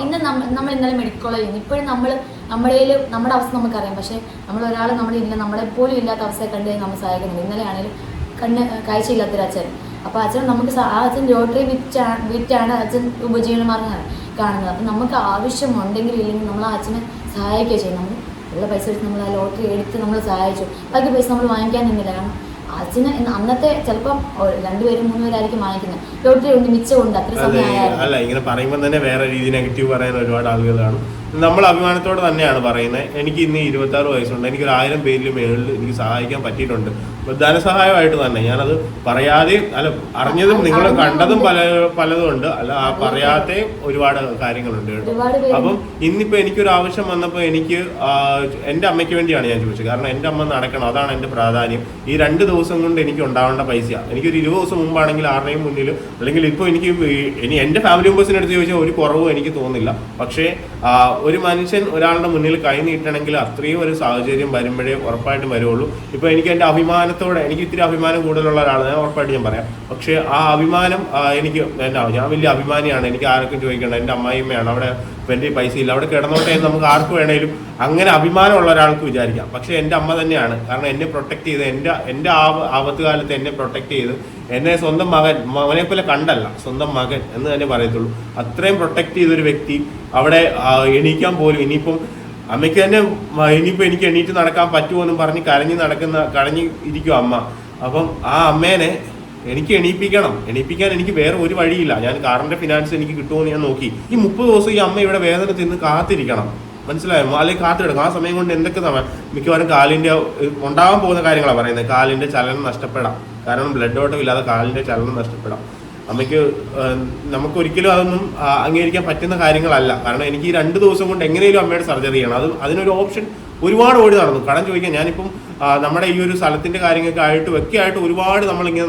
ഇന്ന് നമ്മ- നമ്മൾ ഇന്നലെ മെഡിക്കൽ കോളേജിൽ ഇപ്പോഴും നമ്മൾ നമ്മുടെ നമ്മുടെ അവസ്ഥ നമുക്കറിയാം. പക്ഷെ നമ്മൾ ഒരാൾ നമ്മുടെ ഇല്ല നമ്മളെ പോലും ഇല്ലാത്ത അവസ്ഥയെ കണ്ടു നമ്മൾ സഹായിക്കുന്നുണ്ട്. ഇന്നലെ ആണെങ്കിലും കണ്ണ് കാഴ്ചയില്ലാത്തൊരു അച്ഛൻ. അപ്പോൾ അച്ഛൻ നമുക്ക് ആ അച്ഛൻ ലോട്ടറി വിറ്റാണ് വിറ്റാണ് അച്ഛൻ ഉപജീവനമാർഗം കാണുന്നത്. അപ്പം നമുക്ക് ആവശ്യമുണ്ടെങ്കിൽ ഇല്ലെങ്കിൽ നമ്മൾ ആ അച്ഛനെ സഹായിക്കുകയോ ചെയ്യും നമ്മൾ ഉള്ള പൈസ എടുത്ത് നമ്മൾ ആ ലോട്ടറി എടുത്ത് നമ്മൾ സഹായിച്ചു. ബാക്കി പൈസ നമ്മൾ വാങ്ങിക്കാൻ നിന്നില്ല. കാരണം അച്ഛന് അന്നത്തെ ചിലപ്പം രണ്ടുപേരും മൂന്നുപേരായിരിക്കും വാങ്ങിക്കുന്നത്. ലോട്ടറി ഉണ്ട് മിച്ചമുണ്ട് അത്ര സമയം അല്ല ഇങ്ങനെ പറയുമ്പോൾ തന്നെ വേറെ രീതി നെഗറ്റീവ് പറയാൻ ഒരുപാട് ആളുകൾ കാണും. നമ്മൾ അഭിമാനത്തോടെ തന്നെയാണ് പറയുന്നത്. എനിക്ക് ഇന്ന് ഇരുപത്തി ആറ് വയസ്സുണ്ട്. എനിക്ക് ഒരു ആയിരം പേരിൽ മേളിൽ എനിക്ക് സഹായിക്കാൻ പറ്റിയിട്ടുണ്ട്. ധനസഹായമായിട്ട് തന്നെ. ഞാനത് പറയാതെ അല്ല അറിഞ്ഞതും നിങ്ങൾ കണ്ടതും പല പലതും ഉണ്ട്. അല്ല ആ ഒരുപാട് കാര്യങ്ങളുണ്ട് കേട്ടോ. അപ്പം ഇന്നിപ്പോ എനിക്കൊരു ആവശ്യം വന്നപ്പോൾ എനിക്ക് എന്റെ അമ്മയ്ക്ക് വേണ്ടിയാണ് ഞാൻ ചോദിച്ചത്. കാരണം എന്റെ അമ്മ നടക്കണം. അതാണ് എന്റെ പ്രാധാന്യം. ഈ രണ്ട് ദിവസം കൊണ്ട് എനിക്ക് ഉണ്ടാവേണ്ട പൈസ. എനിക്കൊരു ഇരുപത് ദിവസം മുമ്പാണെങ്കിൽ ആരുടെയും മുന്നിൽ അല്ലെങ്കിൽ ഇപ്പോൾ എനിക്ക് ഇനി എന്റെ ഫാമിലി മെമ്പേഴ്സിന്റെ അടുത്ത് ചോദിച്ചാൽ ഒരു കുറവും എനിക്ക് തോന്നില്ല പക്ഷേ ഒരു മനുഷ്യൻ ഒരാളുടെ മുന്നിൽ കൈ നീട്ടണമെങ്കിൽ അത്രയും ഒരു സാഹചര്യം വരുമ്പോഴേ ഉറപ്പായിട്ടും വരുള്ളൂ ഇപ്പോൾ എനിക്ക് എന്റെ അഭിമാനത്തോടെ എനിക്ക് ഇത്തിരി അഭിമാനം കൂടുതലുള്ള ഒരാളാണ് ഞാൻ ഉറപ്പായിട്ട് ഞാൻ പറയാം. പക്ഷേ ആ അഭിമാനം എനിക്ക് എന്നാ ഞാൻ വലിയ അഭിമാനിയാണ്. എനിക്ക് ആരൊക്കെ ചോദിക്കേണ്ട? എന്റെ അമ്മായിമ്മയാണ് അവിടെ ഇപ്പം എന്റെ പൈസ ഇല്ല. അവിടെ കിടന്നോട്ടെ എന്ന് നമുക്ക് ആർക്ക് വേണേലും അങ്ങനെ അഭിമാനമുള്ള ഒരാൾക്ക് വിചാരിക്കാം. പക്ഷെ എന്റെ അമ്മ തന്നെയാണ്. കാരണം എന്നെ പ്രൊട്ടക്ട് ചെയ്ത് എന്റെ എന്റെ ആപത്ത് കാലത്ത് എന്നെ പ്രൊട്ടക്ട് ചെയ്ത് എന്നെ സ്വന്തം മകൻ മകനെ പോലെ കണ്ടല്ല സ്വന്തം മകൻ എന്ന് തന്നെ പറയത്തുള്ളൂ. അത്രയും പ്രൊട്ടക്ട് ചെയ്തൊരു വ്യക്തി അവിടെ എണീക്കാൻ പോലും ഇനിയിപ്പം അമ്മയ്ക്ക് തന്നെ ഇനിയിപ്പം എനിക്ക് എണീറ്റ് നടക്കാൻ പറ്റുമോ എന്നും പറഞ്ഞ് കരഞ്ഞ് നടക്കുന്ന കരഞ്ഞ് ഇരിക്കും അമ്മ. അപ്പം ആ അമ്മേനെ എനിക്ക് എണീപ്പിക്കണം. എണീപ്പിക്കാൻ എനിക്ക് വേറെ ഒരു വഴിയില്ല. ഞാൻ കാറിന്റെ ഫിനാൻസ് എനിക്ക് കിട്ടുമെന്ന് ഞാൻ നോക്കി. ഈ മുപ്പത് ദിവസം ഈ അമ്മ ഇവിടെ വേദന തിന്ന് കാത്തിരിക്കണം. മനസ്സിലായോ? അല്ലെങ്കിൽ കാത്തിടണം. ആ സമയം കൊണ്ട് എന്തൊക്കെ സമയം? മിക്കവാറും കാലിന്റെ ഉണ്ടാവാൻ പോകുന്ന കാര്യങ്ങളാണ് പറയുന്നത് കാലിന്റെ ചലനം നഷ്ടപ്പെടാം. കാരണം ബ്ലഡ് ഓട്ടം ഇല്ലാതെ കാലിന്റെ ചലനം നഷ്ടപ്പെടാം. അമ്മയ്ക്ക് നമുക്കൊരിക്കലും അതൊന്നും അംഗീകരിക്കാൻ പറ്റുന്ന കാര്യങ്ങളല്ല. കാരണം എനിക്ക് ഈ രണ്ട് ദിവസം കൊണ്ട് എങ്ങനെയും അമ്മയുടെ സർജറി ചെയ്യണം. അത് അതിനൊരു ഓപ്ഷൻ ഒരുപാട് ഓടി നടന്നു. കടം ചോദിക്കാൻ ഞാനിപ്പം നമ്മുടെ ഈ ഒരു സ്ഥലത്തിന്റെ കാര്യങ്ങൾക്ക് ആയിട്ട് ഒക്കെ ആയിട്ട് ഒരുപാട് ഇങ്ങനെ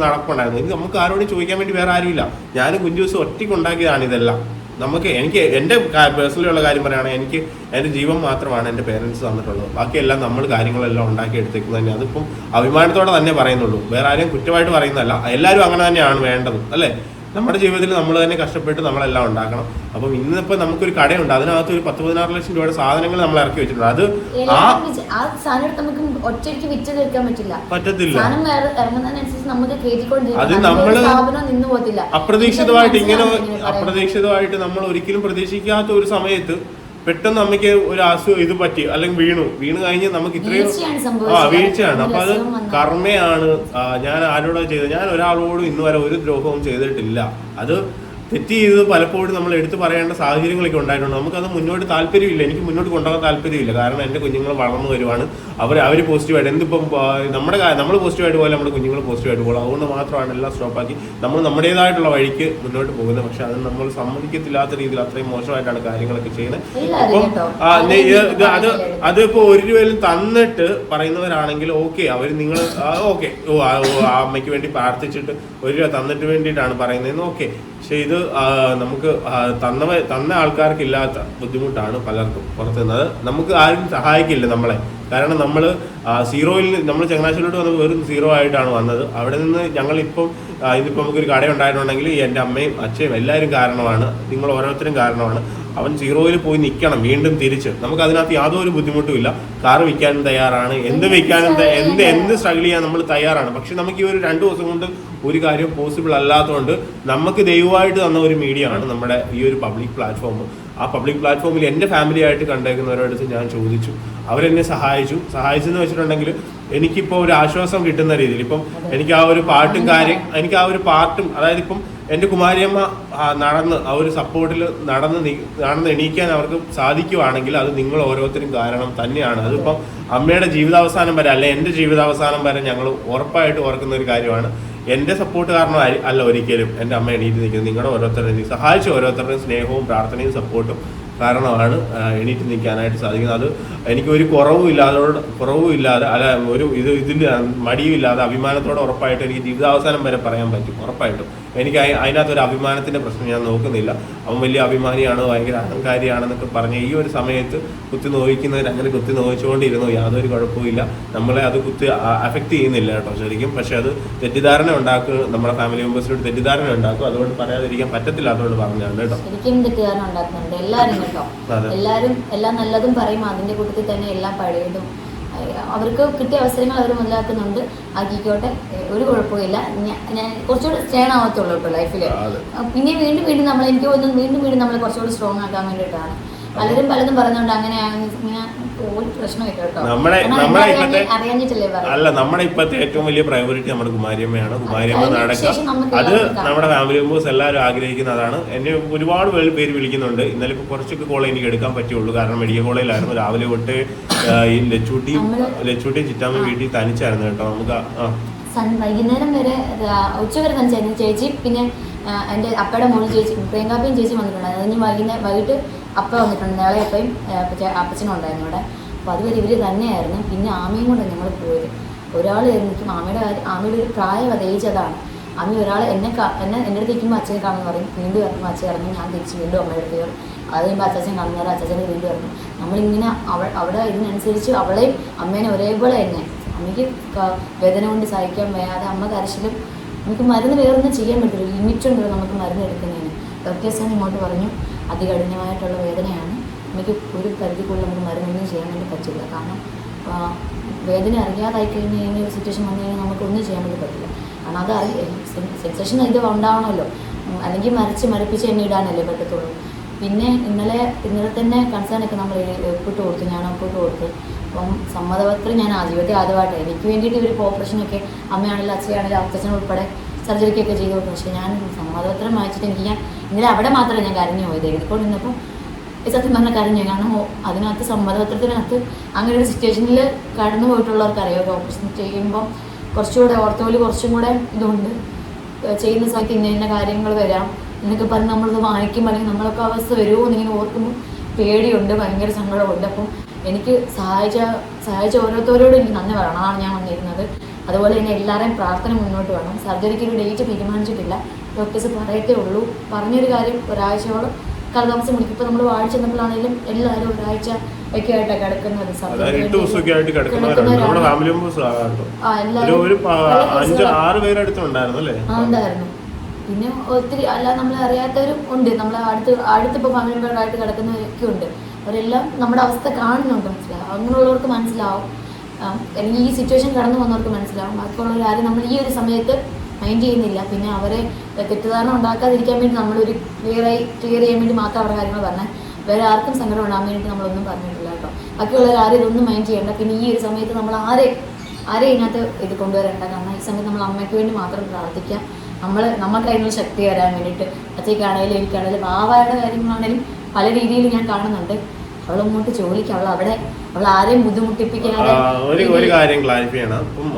ഇത് നമുക്ക് ആരോടും ചോദിക്കാൻ വേണ്ടി വേറെ ആരുമില്ല. ഞാനും കുഞ്ചു ദിവസം ഒറ്റയ്ക്ക് ഉണ്ടാക്കിയതാണ് ഇതെല്ലാം. നമുക്ക് എനിക്ക് എന്റെ പേഴ്സണലുള്ള കാര്യം പറയുകയാണെങ്കിൽ എനിക്ക് എന്റെ ജീവൻ മാത്രമാണ് എന്റെ പേരൻസ് തന്നിട്ടുള്ളത്. ബാക്കിയെല്ലാം നമ്മൾ കാര്യങ്ങളെല്ലാം ഉണ്ടാക്കി എടുത്തേക്കുന്നത് തന്നെ. അതിപ്പം അഭിമാനത്തോടെ തന്നെ പറയുന്നുള്ളൂ. വേറെ ആരെയും കുറ്റമായിട്ട് പറയുന്നതല്ല. എല്ലാവരും അങ്ങനെ തന്നെയാണ് വേണ്ടത്. അല്ലേ? നമ്മുടെ ജീവിതത്തിൽ നമ്മൾ തന്നെ കഷ്ടപ്പെട്ട് നമ്മളെല്ലാം ഉണ്ടാക്കണം. അപ്പം ഇന്നിപ്പോൾ നമുക്കൊരു കടയുണ്ട്. അതിനകത്ത് ഒരു പത്ത് പതിനാറ് ലക്ഷം രൂപയുടെ സാധനങ്ങൾ നമ്മൾ ഇറക്കി വെച്ചിട്ടുണ്ട്. അത് ആ സാധനം നമുക്ക് ഒറ്റയ്ക്ക് വിറ്റ് തീർക്കാൻ പറ്റില്ല. പറ്റത്തില്ല. അത് നമ്മൾ അപ്രതീക്ഷിതമായിട്ട് ഇങ്ങനെ. അപ്രതീക്ഷിതമായിട്ട് നമ്മൾ ഒരിക്കലും പ്രതീക്ഷിക്കാത്ത ഒരു സമയത്ത് പെട്ടെന്ന് അമ്മയ്ക്ക് ഒരു അസുഖം ഇത് പറ്റി അല്ലെങ്കിൽ വീണു. വീണ് കഴിഞ്ഞ് നമുക്ക് ഇത്രയും ആ. വീഴ്ചയാണ്. അപ്പൊ അത്. കർമ്മയാണ്. ഞാൻ ആരോടാ ചെയ്തത്? ഞാൻ ഒരാളോടും ഇന്ന് വരെ ഒരു ദ്രോഹവും ചെയ്തിട്ടില്ല. അത് തെറ്റ് ചെയ്തത് പലപ്പോഴും നമ്മൾ എടുത്തു പറയേണ്ട സാഹചര്യങ്ങളൊക്കെ ഉണ്ടായിട്ടുണ്ട്. നമുക്കത് മുന്നോട്ട് താല്പര്യമില്ല. എനിക്ക് മുന്നോട്ട് കൊണ്ടുപോകാൻ താല്പര്യമില്ല. കാരണം എന്റെ കുഞ്ഞുങ്ങൾ വളർന്നു വരുവാണ്. അവർ അവർ പോസിറ്റീവായിട്ട് എന്തിപ്പം നമ്മുടെ നമ്മൾ പോസിറ്റീവായിട്ട് പോലെ നമ്മുടെ കുഞ്ഞുങ്ങൾ പോസിറ്റീവായിട്ട് പോകും. അതുകൊണ്ട് മാത്രമാണ് എല്ലാം സ്റ്റോപ്പാക്കി നമ്മൾ നമ്മുടേതായിട്ടുള്ള വഴിക്ക് മുന്നോട്ട് പോകുന്നത്. പക്ഷെ അത് നമ്മൾ സമ്മതിക്കത്തില്ലാത്ത രീതിയിൽ അത്രയും മോശമായിട്ടാണ് കാര്യങ്ങളൊക്കെ ചെയ്യുന്നത്. അപ്പം അത് അതിപ്പോൾ അതിപ്പോ ഒരു രൂപയിലും തന്നിട്ട് പറയുന്നവരാണെങ്കിൽ ഓക്കെ അവർ നിങ്ങൾ ഓക്കെ ഓ ആ അമ്മയ്ക്ക് വേണ്ടി പ്രാർത്ഥിച്ചിട്ട് ഒരു രൂപ തന്നിട്ട് വേണ്ടിയിട്ടാണ് പറയുന്നതെന്ന് ഓക്കെ പക്ഷെ ഇത് ആ, നമുക്ക് തന്നവ തന്ന ആൾക്കാർക്ക് ഇല്ലാത്ത ബുദ്ധിമുട്ടാണ് പലർക്കും പുറത്തു നിന്ന്. നമുക്ക് ആരും സഹായിക്കില്ല നമ്മളെ. കാരണം നമ്മൾ സീറോയിൽ നമ്മൾ ചങ്ങനാശ്ശേരിയിലോട്ട് വന്നത് വെറും സീറോ ആയിട്ടാണ് വന്നത്. അവിടെ നിന്ന് ഞങ്ങളിപ്പം ഇതിപ്പോൾ നമുക്കൊരു കട ഉണ്ടായിട്ടുണ്ടെങ്കിൽ എന്റെ അമ്മയും അച്ഛയും എല്ലാവരും കാരണമാണ്. നിങ്ങൾ ഓരോരുത്തരും കാരണമാണ്. അവൻ സീറോയിൽ പോയി നിൽക്കണം വീണ്ടും തിരിച്ച്. നമുക്ക് അതിനകത്ത് യാതൊരു ബുദ്ധിമുട്ടുമില്ല കാർ വിൽക്കാനും തയ്യാറാണ്. എന്ത് വിൽക്കാനും എന്ത് എന്ത് സ്ട്രഗിൾ ചെയ്യാൻ നമ്മൾ തയ്യാറാണ്. പക്ഷെ നമുക്ക് ഈ ഒരു രണ്ട് ദിവസം കൊണ്ട് ഒരു കാര്യം പോസിബിൾ അല്ലാത്തതുകൊണ്ട് നമുക്ക് ദൈവമായിട്ട് തന്ന ഒരു മീഡിയ ആണ് നമ്മുടെ ഈ ഒരു പബ്ലിക് പ്ലാറ്റ്ഫോം ആ പബ്ലിക് പ്ലാറ്റ്ഫോമിൽ എന്റെ ഫാമിലി ആയിട്ട് കണ്ടേക്കുന്നവരോടത്ത് ഞാൻ ചോദിച്ചു. അവരെന്നെ സഹായിച്ചു. സഹായിച്ചെന്ന് വെച്ചിട്ടുണ്ടെങ്കിൽ എനിക്കിപ്പോൾ ഒരു ആശ്വാസം കിട്ടുന്ന രീതിയിൽ ഇപ്പം എനിക്ക് ആ ഒരു പാട്ടും കാര്യം എനിക്ക് ആ ഒരു പാട്ടും അതായത് ഇപ്പം എന്റെ കുമാരിയമ്മ നടന്ന് ആ ഒരു സപ്പോർട്ടിൽ നടന്ന് നടന്ന് എണീക്കാൻ അവർക്ക് സാധിക്കുവാണെങ്കിൽ അത് നിങ്ങൾ ഓരോരുത്തരും കാരണം തന്നെയാണ്. അതിപ്പം അമ്മയുടെ ജീവിതാവസാനം വരെ അല്ലെ എന്റെ ജീവിതാവസാനം വരെ ഞങ്ങൾ ഉറപ്പായിട്ട് ഓർക്കുന്ന ഒരു കാര്യമാണ്. എന്റെ സപ്പോർട്ട് കാരണം അല്ല ഒരിക്കലും എന്റെ അമ്മ എണീറ്റ് നിൽക്കുന്നത്. നിങ്ങളുടെ ഓരോരുത്തരുടെ സഹായിച്ച ഓരോരുത്തരുടെയും സ്നേഹവും പ്രാർത്ഥനയും സപ്പോർട്ടും കാരണമാണ് എണീറ്റ് നിൽക്കാനായിട്ട് സാധിക്കുന്നത്. അത് എനിക്ക് ഒരു കുറവും ഇല്ലാതെ കുറവും ഇല്ലാതെ അല്ല ഒരു ഇത് ഇതിൽ മടിയും ഇല്ലാതെ അഭിമാനത്തോടെ ഉറപ്പായിട്ട് എനിക്ക് ജീവിതാവസാനം വരെ പറയാൻ പറ്റും ഉറപ്പായിട്ടും. എനിക്ക് അതിനകത്ത് ഒരു അഭിമാനത്തിന്റെ പ്രശ്നം ഞാൻ നോക്കുന്നില്ല. അവൻ വലിയ അഭിമാനിയാണ്? ഭയങ്കര അഹങ്കാരിയാണെന്നൊക്കെ പറഞ്ഞ ഈ ഒരു സമയത്ത് കുത്തി നോവിക്കുന്നവർ അങ്ങനെ കുത്തി നോവിച്ചുകൊണ്ടിരുന്നു യാതൊരു കുഴപ്പമില്ല നമ്മളെ അത് കുത്തി അഫക്റ്റ് ചെയ്യുന്നില്ല കേട്ടോ ശരിക്കും. പക്ഷെ അത് തെറ്റിദ്ധാരണ ഉണ്ടാക്കും നമ്മുടെ ഫാമിലി മെമ്പേഴ്സിനോട് തെറ്റിദ്ധാരണ ഉണ്ടാക്കും അതുകൊണ്ട് പറയാതിരിക്കാൻ പറ്റത്തില്ല അതുകൊണ്ട് പറഞ്ഞാണ് കേട്ടോ. ശരിക്കും തെറ്റിദ്ധാരണ ഉണ്ടാക്കുന്നുണ്ട്. എല്ലാവരും കേട്ടോ. എല്ലാവരും എല്ലാം നല്ലതും പറയും. അതിന്റെ കൂട്ടത്തിൽ തന്നെ എല്ലാം പഴയതും. അവർക്ക് കിട്ടിയ അവസരങ്ങൾ അവർ മുതലാക്കുന്നുണ്ട്. ആക്കിക്കോട്ടെ. ഒരു കുഴപ്പമില്ല ഞാൻ കുറച്ചുകൂടെ സ്റ്റേൺ ആവത്തുള്ളൂ കേട്ടോ ലൈഫിൽ പിന്നെ വീണ്ടും വീണ്ടും നമ്മൾ എനിക്ക് തോന്നുന്നു വീണ്ടും വീണ്ടും നമ്മൾ കുറച്ചുകൂടി സ്ട്രോങ് ആക്കാൻ വേണ്ടിയിട്ടാണ്. പലരും പലതും ഇങ്ങനെ നമ്മുടെ- ഇപ്പത്തെ- പറയുന്നത്. അല്ല നമ്മുടെ ഇപ്പോഴത്തെ ഏറ്റവും വലിയ പ്രയോറിറ്റി നമ്മുടെ കുമാരിയമ്മയാണ്. കുമാരിയമ്മ നടക്കുക അത് നമ്മുടെ ഫാമിലി മെമ്പേഴ്സ് എല്ലാവരും ആഗ്രഹിക്കുന്നതാണ് എന്നെ ഒരുപാട് പേര് വിളിക്കുന്നുണ്ട്. ഇന്നലെ ഇപ്പൊ കുറച്ചൊക്കെ കോൾ എനിക്ക് എടുക്കാൻ പറ്റുള്ളൂ കാരണം മെഡിക്കൽ കോളേജിലായിരുന്നു രാവിലെ തൊട്ട് ഈ ലച്ചൂട്ടിയും നമ്മൾ ലച്ചൂട്ടിയും ചിറ്റാമ്മ വീട്ടിൽ തനിച്ചായിരുന്നു കേട്ടോ. നമുക്ക് വൈകുന്നേരം വരെ ഉച്ച വരെ തനിച്ചായിരുന്നു. ചേച്ചി പിന്നെ എന്റെ എന്റെ അപ്പയുടെ മോൾ ചേച്ചി പ്രിയങ്കാപ്പയും ചേച്ചി വന്നിട്ടുണ്ടായിരുന്നു അതിന് വൈകുന്നേരം വൈകിട്ട് അപ്പ വന്നിട്ടുണ്ട്. ഞങ്ങളെ അപ്പയും അപ്പച്ച- അപ്പച്ചനും ഉണ്ടായിരുന്നു ഇവിടെ അപ്പോൾ അതുവരെ ഇവർ തന്നെയായിരുന്നു. പിന്നെ ആമയും കൊണ്ട് ഞങ്ങൾ പോയത്. ഒരാൾ എനിക്ക് ആമയുടെ കാര്യം ആമയുടെ ഒരു പ്രായം അത് ഏജ് അതാണ്. ആമി ഒരാൾ എന്നെ എന്നെ എന്റെ അടുത്ത് ഇരിക്കുമ്പോൾ അച്ഛനെ കാണുമെന്ന് പറയും. വീണ്ടും ഇറങ്ങും അച്ഛൻ ഇറങ്ങും. ഞാൻ തിരിച്ച് വീണ്ടും അമ്മയുടെ അടുത്ത് കയറും. അത് കഴിയുമ്പോൾ അച്ഛൻ കാണുന്നവരെ അച്ഛനെ വീണ്ടും ഇറങ്ങും. നമ്മളിങ്ങനെ അവ അവിടെ ഇതിനനുസരിച്ച് അവളെയും അമ്മേനെ ഒരേപോലെ തന്നെ. അമ്മയ്ക്ക് വേദന കൊണ്ട് സഹിക്കാൻ വയ്യാതെ അമ്മ കരച്ചിലും നമുക്ക് മരുന്ന് വേറൊന്നും ചെയ്യാൻ പറ്റില്ല ലിമിറ്റ് ഉണ്ടല്ലോ നമുക്ക് മരുന്ന് എടുക്കുന്നതിന്. ഡോക്ടേഴ്സ് തന്നെ ഇങ്ങോട്ട് പറഞ്ഞു. അതികഠിനമായിട്ടുള്ള വേദനയാണ്. എനിക്ക് ഒരു പരിധിക്കുള്ള നമുക്ക് മരുന്നൊന്നും ചെയ്യാൻ വേണ്ടി പറ്റില്ല. കാരണം വേദന അറിയാതായി കഴിഞ്ഞ് കഴിഞ്ഞ ഒരു സിറ്റുവേഷൻ വന്നു കഴിഞ്ഞാൽ നമുക്കൊന്നും ചെയ്യാൻ വേണ്ടി പറ്റില്ല. കാരണം അത് സെൻസേഷൻ ഇത് ഉണ്ടാവണമല്ലോ. അല്ലെങ്കിൽ മരച്ച് മരപ്പിച്ച് എന്നെ ഇടാനല്ലേ പറ്റത്തുള്ളൂ. പിന്നെ ഇന്നലെ ഇന്നലെ തന്നെ കൺസേൺ ഒക്കെ നമ്മൾ ഒപ്പിട്ട് കൊടുത്തു ഞാൻ ഒപ്പിട്ട് കൊടുത്തു. അപ്പം സമ്മതപത്രം ഞാൻ ആ ജീവിതത്തെ ആദ്യമായിട്ടാണ്. എനിക്ക് വേണ്ടിയിട്ട് ഇവർ ഓപ്പറേഷനൊക്കെ അമ്മയാണെങ്കിലും അച്ഛയാണെങ്കിലും അച്ഛൻ ഉൾപ്പെടെ സർജറിക്കൊക്കെ ചെയ്തു. പക്ഷേ ഞാൻ സമ്മതപത്രം വായിച്ചിട്ട് എനിക്ക് ഞാൻ ഇന്നലെ അവിടെ മാത്രമേ ഞാൻ കരഞ്ഞു പോയത്. എഴുതിക്കൊണ്ട് നിന്നപ്പോൾ സത്യം പറഞ്ഞ കരഞ്ഞു കാരണം അതിനകത്ത് സമ്മതപത്രത്തിനകത്ത് അങ്ങനെ ഒരു സിറ്റുവേഷനിൽ കടന്നു പോയിട്ടുള്ളവർക്ക് അറിയാം. ഓപ്പറേഷൻ ചെയ്യുമ്പോൾ കുറച്ചുകൂടെ ഓർത്തോൽ കുറച്ചും കൂടെ ഇതുണ്ട്. ചെയ്യുന്ന സമയത്ത് ഇന്ന ഇന്ന കാര്യങ്ങൾ വരാം എന്നൊക്കെ പറഞ്ഞ് നമ്മളിത് വാങ്ങിക്കും അല്ലെങ്കിൽ നമ്മളൊക്കെ അവസ്ഥ വരുമോ എന്നിങ്ങനെ ഓർക്കുമ്പോൾ പേടിയുണ്ട്. ഭയങ്കര സങ്കടമുണ്ട്. അപ്പം എനിക്ക് സഹായിച്ച സഹായിച്ച ഓരോരുത്തരോടും എനിക്ക് നന്ദി പറയണം. അതാണ് ഞാൻ വന്നിരുന്നത്. അതുപോലെ തന്നെ എല്ലാവരെയും പ്രാർത്ഥന മുന്നോട്ട് വേണം. സർജറിക്ക് ഒരു ഡേറ്റ് തീരുമാനിച്ചിട്ടില്ല. ഡോക്ടേഴ്സ് പറയത്തേ ഉള്ളൂ. പറഞ്ഞൊരു കാര്യം ഒരാഴ്ചയോളം കാലതാമസം വിളിക്കും ഇപ്പോൾ നമ്മൾ വാഴ്ച ചെന്നപ്പോഴാണെങ്കിലും എല്ലാവരും ഒരാഴ്ച ഒക്കെ ആയിട്ടാണ് കിടക്കുന്നത്. ഉണ്ടായിരുന്നു പിന്നെ ഒത്തിരി അല്ല നമ്മളെ അറിയാത്തവരും ഉണ്ട്. നമ്മളെ അടുത്ത് അടുത്തിപ്പോൾ ഫാമിലി മെമ്പറായിട്ട് കിടക്കുന്നവരൊക്കെ ഉണ്ട്. അവരെല്ലാം നമ്മുടെ അവസ്ഥ കാണുന്നുണ്ട്. മനസ്സിലാവും അങ്ങനെയുള്ളവർക്ക് മനസ്സിലാവും. അല്ലെങ്കിൽ ഈ സിറ്റുവേഷൻ കടന്നു വന്നവർക്ക് മനസ്സിലാവും. ബാക്കിയുള്ളവർ ആരും നമ്മൾ ഈ ഒരു സമയത്ത് മൈൻഡ് ചെയ്യുന്നില്ല. പിന്നെ അവരെ തെറ്റിദ്ധാരണ ഉണ്ടാക്കാതിരിക്കാൻ വേണ്ടി നമ്മളൊരു ക്ലിയറായി ക്ലിയർ ചെയ്യാൻ വേണ്ടി മാത്രം അവരുടെ കാര്യങ്ങൾ പറഞ്ഞാൽ വേറെ ആർക്കും സങ്കടം ഉണ്ടാകാൻ വേണ്ടിയിട്ട് നമ്മളൊന്നും പറഞ്ഞിട്ടില്ല കേട്ടോ. ബാക്കിയുള്ളവർ ആരും ഇതൊന്നും മൈൻഡ് ചെയ്യേണ്ട. പിന്നെ ഈ ഒരു സമയത്ത് നമ്മൾ ആരെ ആരെയും ഇതിനകത്ത് ഇത് കൊണ്ടുവരേണ്ട? കാരണം ഈ സമയത്ത് നമ്മൾ അമ്മയ്ക്ക് വേണ്ടി മാത്രം പ്രാർത്ഥിക്കാം. നമ്മൾ നമുക്ക് അതിനുള്ള ശക്തി വരാൻ വേണ്ടിയിട്ട് അച്ഛക്കാണേലും എനിക്കാണേലും ബാബായുടെ കാര്യങ്ങളാണേലും പല രീതിയിൽ ഞാൻ കാണുന്നുണ്ട്. അവളങ്ങോട്ട് ജോലിക്ക് അവൾ അവിടെ ആരെയും ബുദ്ധിമുട്ടിപ്പിക്കാതെ ഒരു ഒരു കാര്യം ക്ലാരിഫൈ ചെയ്യണം. അപ്പം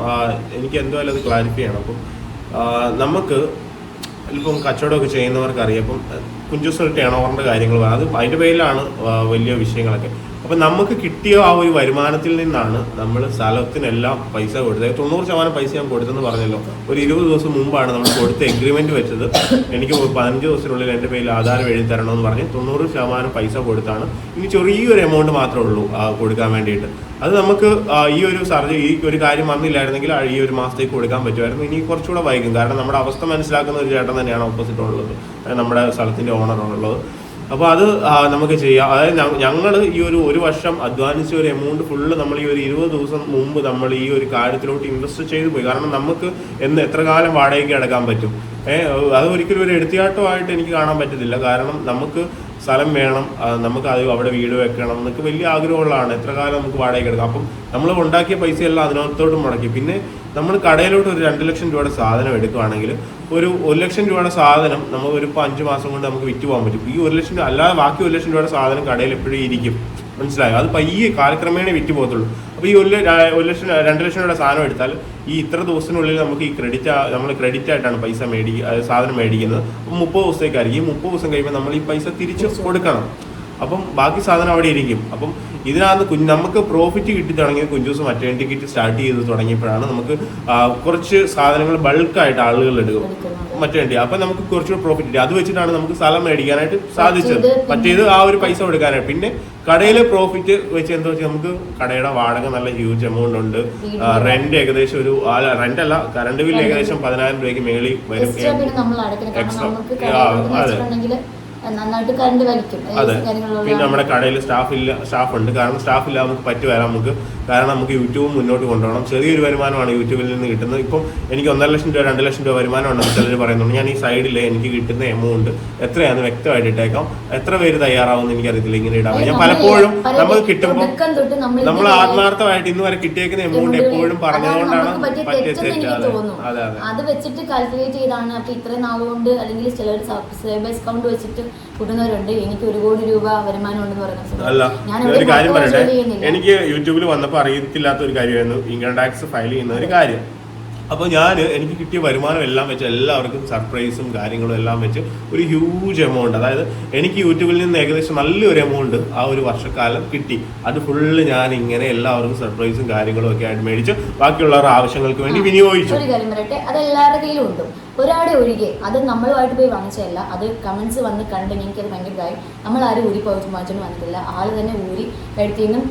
എനിക്ക് എന്തായാലും അത് ക്ലാരിഫൈ ചെയ്യണം. അപ്പം നമുക്ക് ഇപ്പം കച്ചവടമൊക്കെ ചെയ്യുന്നവർക്ക് അറിയാം അപ്പം കുഞ്ചുസ് ടേൺ ഓവറിന്റെ കാര്യങ്ങൾ. അത് അതിന്റെ പേരിലാണ് വലിയ വിഷയങ്ങളൊക്കെ. അപ്പം നമുക്ക് കിട്ടിയ ആ ഒരു വരുമാനത്തിൽ നിന്നാണ് നമ്മൾ സ്ഥലത്തിനെല്ലാം പൈസ കൊടുത്തത്. തൊണ്ണൂറ് ശതമാനം പൈസ ഞാൻ കൊടുത്തെന്ന് പറഞ്ഞല്ലോ. ഒരു ഇരുപത് ദിവസം മുമ്പാണ് നമ്മൾ കൊടുത്ത എഗ്രിമെന്റ് വെച്ചത്. എനിക്ക് പതിനഞ്ച് ദിവസത്തിനുള്ളിൽ എന്റെ പേരിൽ ആധാരം എഴുതി തരണമെന്ന് പറഞ്ഞ് തൊണ്ണൂറ് ശതമാനം പൈസ കൊടുത്താണ്. ഇനി ചെറിയൊരു എമൗണ്ട് മാത്രമേ ഉള്ളൂ കൊടുക്കാൻ വേണ്ടിയിട്ട്. അത് നമുക്ക് ഈ ഒരു സർജറി ഈ ഒരു കാര്യം വന്നില്ലായിരുന്നെങ്കിൽ ഈ ഒരു മാസത്തേക്ക് കൊടുക്കാൻ പറ്റുമായിരുന്നു. ഇനി കുറച്ചുകൂടെ വൈകും. കാരണം നമ്മുടെ അവസ്ഥ മനസ്സിലാക്കുന്ന ഒരു ചേട്ടൻ തന്നെയാണ് ഓപ്പോസിറ്റ് ഉള്ളത്. നമ്മുടെ സ്ഥലത്തിന്റെ ഓണർ ഉള്ളത്. അപ്പോൾ അത് നമുക്ക് ചെയ്യാം. അതായത് ഞങ്ങൾ ഈ ഒരു ഒരു വർഷം അധ്വാനിച്ച ഒരു എമൗണ്ട് ഫുള്ള് നമ്മൾ ഈ ഒരു ഇരുപത് ദിവസം മുമ്പ് നമ്മൾ ഈ ഒരു കാര്യത്തിലോട്ട് ഇൻവെസ്റ്റ് ചെയ്തു പോയി. കാരണം നമുക്ക് എന്ന് എത്ര കാലം വാടകയ്ക്ക് അടക്കാൻ പറ്റും? ഏഹ് അത് ഒരിക്കലും ഒരു എടുത്തിയാട്ടമായിട്ട് എനിക്ക് കാണാൻ പറ്റത്തില്ല. കാരണം നമുക്ക് സ്ഥലം വേണം നമുക്ക് അത് അവിടെ വീട് വെക്കണം എന്നൊക്കെ വലിയ ആഗ്രഹമുള്ളതാണ്. എത്ര കാലം നമുക്ക് വാടകയ്ക്ക് എടുക്കാം? അപ്പം നമ്മൾ ഉണ്ടാക്കിയ പൈസയെല്ലാം അതിനകത്തോട്ട് മുടക്കി. പിന്നെ നമ്മൾ കടയിലോട്ട് ഒരു രണ്ട് ലക്ഷം രൂപയുടെ സാധനം എടുക്കുകയാണെങ്കിൽ ഒരു ഒരു ലക്ഷം രൂപയുടെ സാധനം നമ്മൾ ഒരു ഇപ്പോൾ അഞ്ച് മാസം കൊണ്ട് നമുക്ക് വിറ്റ് പോകാൻ പറ്റും. ഈ ഒരു ലക്ഷം രൂപ അല്ലാതെ ബാക്കി ഒരു ലക്ഷം രൂപയുടെ സാധനം കടയിൽ എപ്പോഴും ഇരിക്കും. മനസ്സിലായോ? അത് പയ്യെ കാലക്രമേണ വിറ്റ് പോകത്തുള്ളൂ. അപ്പോൾ ഈ ഒരു ഒരു ലക്ഷം രണ്ട് ലക്ഷം രൂപയുടെ സാധനം എടുത്താൽ ഈ ഇത്ര ദിവസത്തിനുള്ളിൽ നമുക്ക് ഈ ക്രെഡിറ്റ് നമ്മൾ ക്രെഡിറ്റ് ആയിട്ടാണ് പൈസ മേടിക്കുക സാധനം മേടിക്കുന്നത്. അപ്പോൾ മുപ്പത് ദിവസത്തേക്കായിരിക്കും. ഈ മുപ്പത് ദിവസം കഴിയുമ്പോൾ നമ്മൾ ഈ പൈസ തിരിച്ച് കൊടുക്കണം. അപ്പം ബാക്കി സാധനം അവിടെ ഇരിക്കും. അപ്പം ഇതിനകത്ത് കുഞ്ഞ് നമുക്ക് പ്രോഫിറ്റ് കിട്ടി തുടങ്ങിയത് കുഞ്ചൂസ് മറ്റേണ്ടി ടിക്കറ്റ് സ്റ്റാർട്ട് ചെയ്ത് തുടങ്ങിയപ്പോഴാണ് നമുക്ക് കുറച്ച് സാധനങ്ങൾ ബൾക്കായിട്ട് ആളുകൾ എടുക്കും. മറ്റേണ്ടി അപ്പം നമുക്ക് കുറച്ചുകൂടി പ്രോഫിറ്റ് കിട്ടി. അത് വെച്ചിട്ടാണ് നമുക്ക് സ്ഥലം മേടിക്കാനായിട്ട് സാധിച്ചത്. മറ്റേത് ആ ഒരു പൈസ കൊടുക്കാനായിട്ട്. പിന്നെ കടയിലെ പ്രോഫിറ്റ് വെച്ച് എന്താ വെച്ചാൽ നമുക്ക് കടയുടെ വാടക നല്ല ഹ്യൂജ് എമൗണ്ട് ഉണ്ട്. റെന്റ് ഏകദേശം ഒരു റെന്റ് അല്ല കറണ്ട് ബില്ല് ഏകദേശം പതിനായിരം രൂപയ്ക്ക് മേളിൽ വരും. എക്സ്ട്രാ അതെ. നന്നായിട്ട് കറണ്ട് വലിക്കും. അതെ. പിന്നെ നമ്മുടെ കടയിൽ സ്റ്റാഫ് ഇല്ല സ്റ്റാഫ് ഉണ്ട്. കാരണം സ്റ്റാഫ് ഇല്ല നമുക്ക് പറ്റി പറ്റുമല്ല നമുക്ക് കാരണം നമുക്ക് യൂട്യൂബ് മുന്നോട്ട് കൊണ്ടുപോകണം. ചെറിയൊരു വരുമാനമാണ് യൂട്യൂബിൽ നിന്ന് കിട്ടുന്നത്. ഇപ്പം എനിക്ക് ഒന്നര ലക്ഷം രൂപ രണ്ട് ലക്ഷം രൂപ വരുമാനമുണ്ടെന്ന് ചിലർ പറയുന്നുണ്ട്. ഞാൻ ഈ സൈഡിൽ എനിക്ക് കിട്ടുന്ന എമൗണ്ട് എത്രയാണെന്ന് വ്യക്തമായിട്ട് ഇട്ടേക്കാം എത്ര പേര് തയ്യാറാവുമെന്ന് എനിക്കറിയത്തില്ല ഇങ്ങനെ ഇടാൻ ഞാൻ പലപ്പോഴും പല നമുക്ക് കിട്ടുമ്പോൾ നമ്മൾ ആത്മാർത്ഥമായിട്ട് ഇന്ന് വരെ കിട്ടിയേക്കുന്ന എമൗണ്ട് എപ്പോഴും പറഞ്ഞതുകൊണ്ടാണ് പറ്റിയ അതെ അതെ. അത് വെച്ചിട്ട് കാൽക്കുലേറ്റ് ചെയ്താണ്. അപ്പൊ ഇത്ര നാളുകൊണ്ട് അല്ലെങ്കിൽ ചിലർ സബ്സ്ക്രൈബേഴ്സ് കൗണ്ട് വെച്ചിട്ട് കൂട്ടുന്നവരുണ്ട്. എനിക്ക് ഒരു കോടി രൂപ വരുമാനം ഉണ്ടെന്ന് പറയുന്ന അല്ല കാര്യം പറയട്ടെ. എനിക്ക് യൂട്യൂബിൽ വന്നപ്പോൾ അറിയത്തില്ലാത്ത ഒരു കാര്യമായിരുന്നു. ഇൻകം ടാക്സ് ഫയൽ ചെയ്യുന്ന ഒരു കാര്യം. അപ്പോൾ ഞാൻ എനിക്ക് കിട്ടിയ വരുമാനം എല്ലാം വെച്ച് എല്ലാവർക്കും സർപ്രൈസും കാര്യങ്ങളും എല്ലാം വെച്ച് ഒരു ഹ്യൂജ് എമൗണ്ട് അതായത് എനിക്ക് യൂട്യൂബിൽ നിന്ന് ഏകദേശം നല്ലൊരു എമൗണ്ട് ആ ഒരു വർഷക്കാലം കിട്ടി. അത് ഫുള്ള് ഞാൻ ഇങ്ങനെ എല്ലാവർക്കും സർപ്രൈസും കാര്യങ്ങളും ഒക്കെ ആയിട്ട് മേടിച്ച് ബാക്കിയുള്ളവരുടെ ആവശ്യങ്ങൾക്ക് വേണ്ടി വിനിയോഗിച്ചു. ഒരു കാര്യം പറയട്ടെ. അത് എല്ലാവരുടെ കയ്യിലും ഉണ്ട്. ഒരാടെ ഒഴികെ അത് നമ്മളുമായിട്ട് പോയി വാങ്ങിച്ചതല്ല. അത് കമൻസ് വന്ന് കണ്ട് എനിക്കത് ഭയങ്കര ഇതായി നമ്മൾ ആരും ഊരി പോയി വാങ്ങിച്ചുകൊണ്ട് വന്നിട്ടില്ല. ആൾ തന്നെ ഊരി എടുത്തിന്നും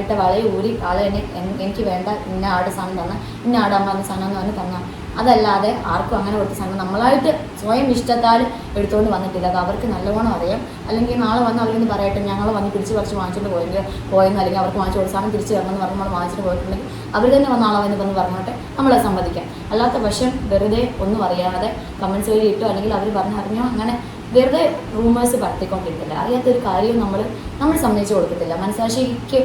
ഇട്ട വളയെ ഊരി ആൾ തന്നെ എനിക്ക് വേണ്ട ഇന്ന ആട് സാധനം തന്ന ഇന്ന ആടെ അമ്മ എന്ന സാധനം എന്ന് പറഞ്ഞ് തന്ന. അതല്ലാതെ ആർക്കും അങ്ങനെ കൊടുത്ത സാധനം നമ്മളായിട്ട് സ്വയം ഇഷ്ടത്താൽ എടുത്തുകൊണ്ട് വന്നിട്ടില്ല. അത് അവർക്ക് നല്ലവണ്ണം അറിയാം. അല്ലെങ്കിൽ നാളെ വന്ന് അവരൊന്ന് പറയട്ടെ ഞങ്ങൾ വന്ന് തിരിച്ച് കുറച്ച് വാങ്ങിച്ചുകൊണ്ട് പോയെങ്കിൽ പോയെന്ന് അല്ലെങ്കിൽ അവർക്ക് വാങ്ങിച്ചു കൊടുത്ത സാധനം തിരിച്ച് തരണമെന്ന് പറഞ്ഞ് നമ്മൾ വാങ്ങിച്ചിട്ട് പോയിട്ടുണ്ടെങ്കിൽ അവർ തന്നെ വന്ന ആളെ വന്ന് വന്ന് പറഞ്ഞോട്ടെ. നമ്മളെ സമ്മതിക്കാം. അല്ലാത്ത പക്ഷം വെറുതെ ഒന്നും അറിയാതെ കമൻസ് വഴി ഇട്ടോ അല്ലെങ്കിൽ അവർ പറഞ്ഞറിഞ്ഞോ അങ്ങനെ വെറുതെ റൂമേഴ്സ് പരത്തിക്കൊണ്ടിരിക്കില്ല? അറിയാത്തൊരു കാര്യം നമ്മൾ നമ്മൾ സമ്മതിച്ചു കൊടുക്കത്തില്ല. മനസാക്ഷിക്ക്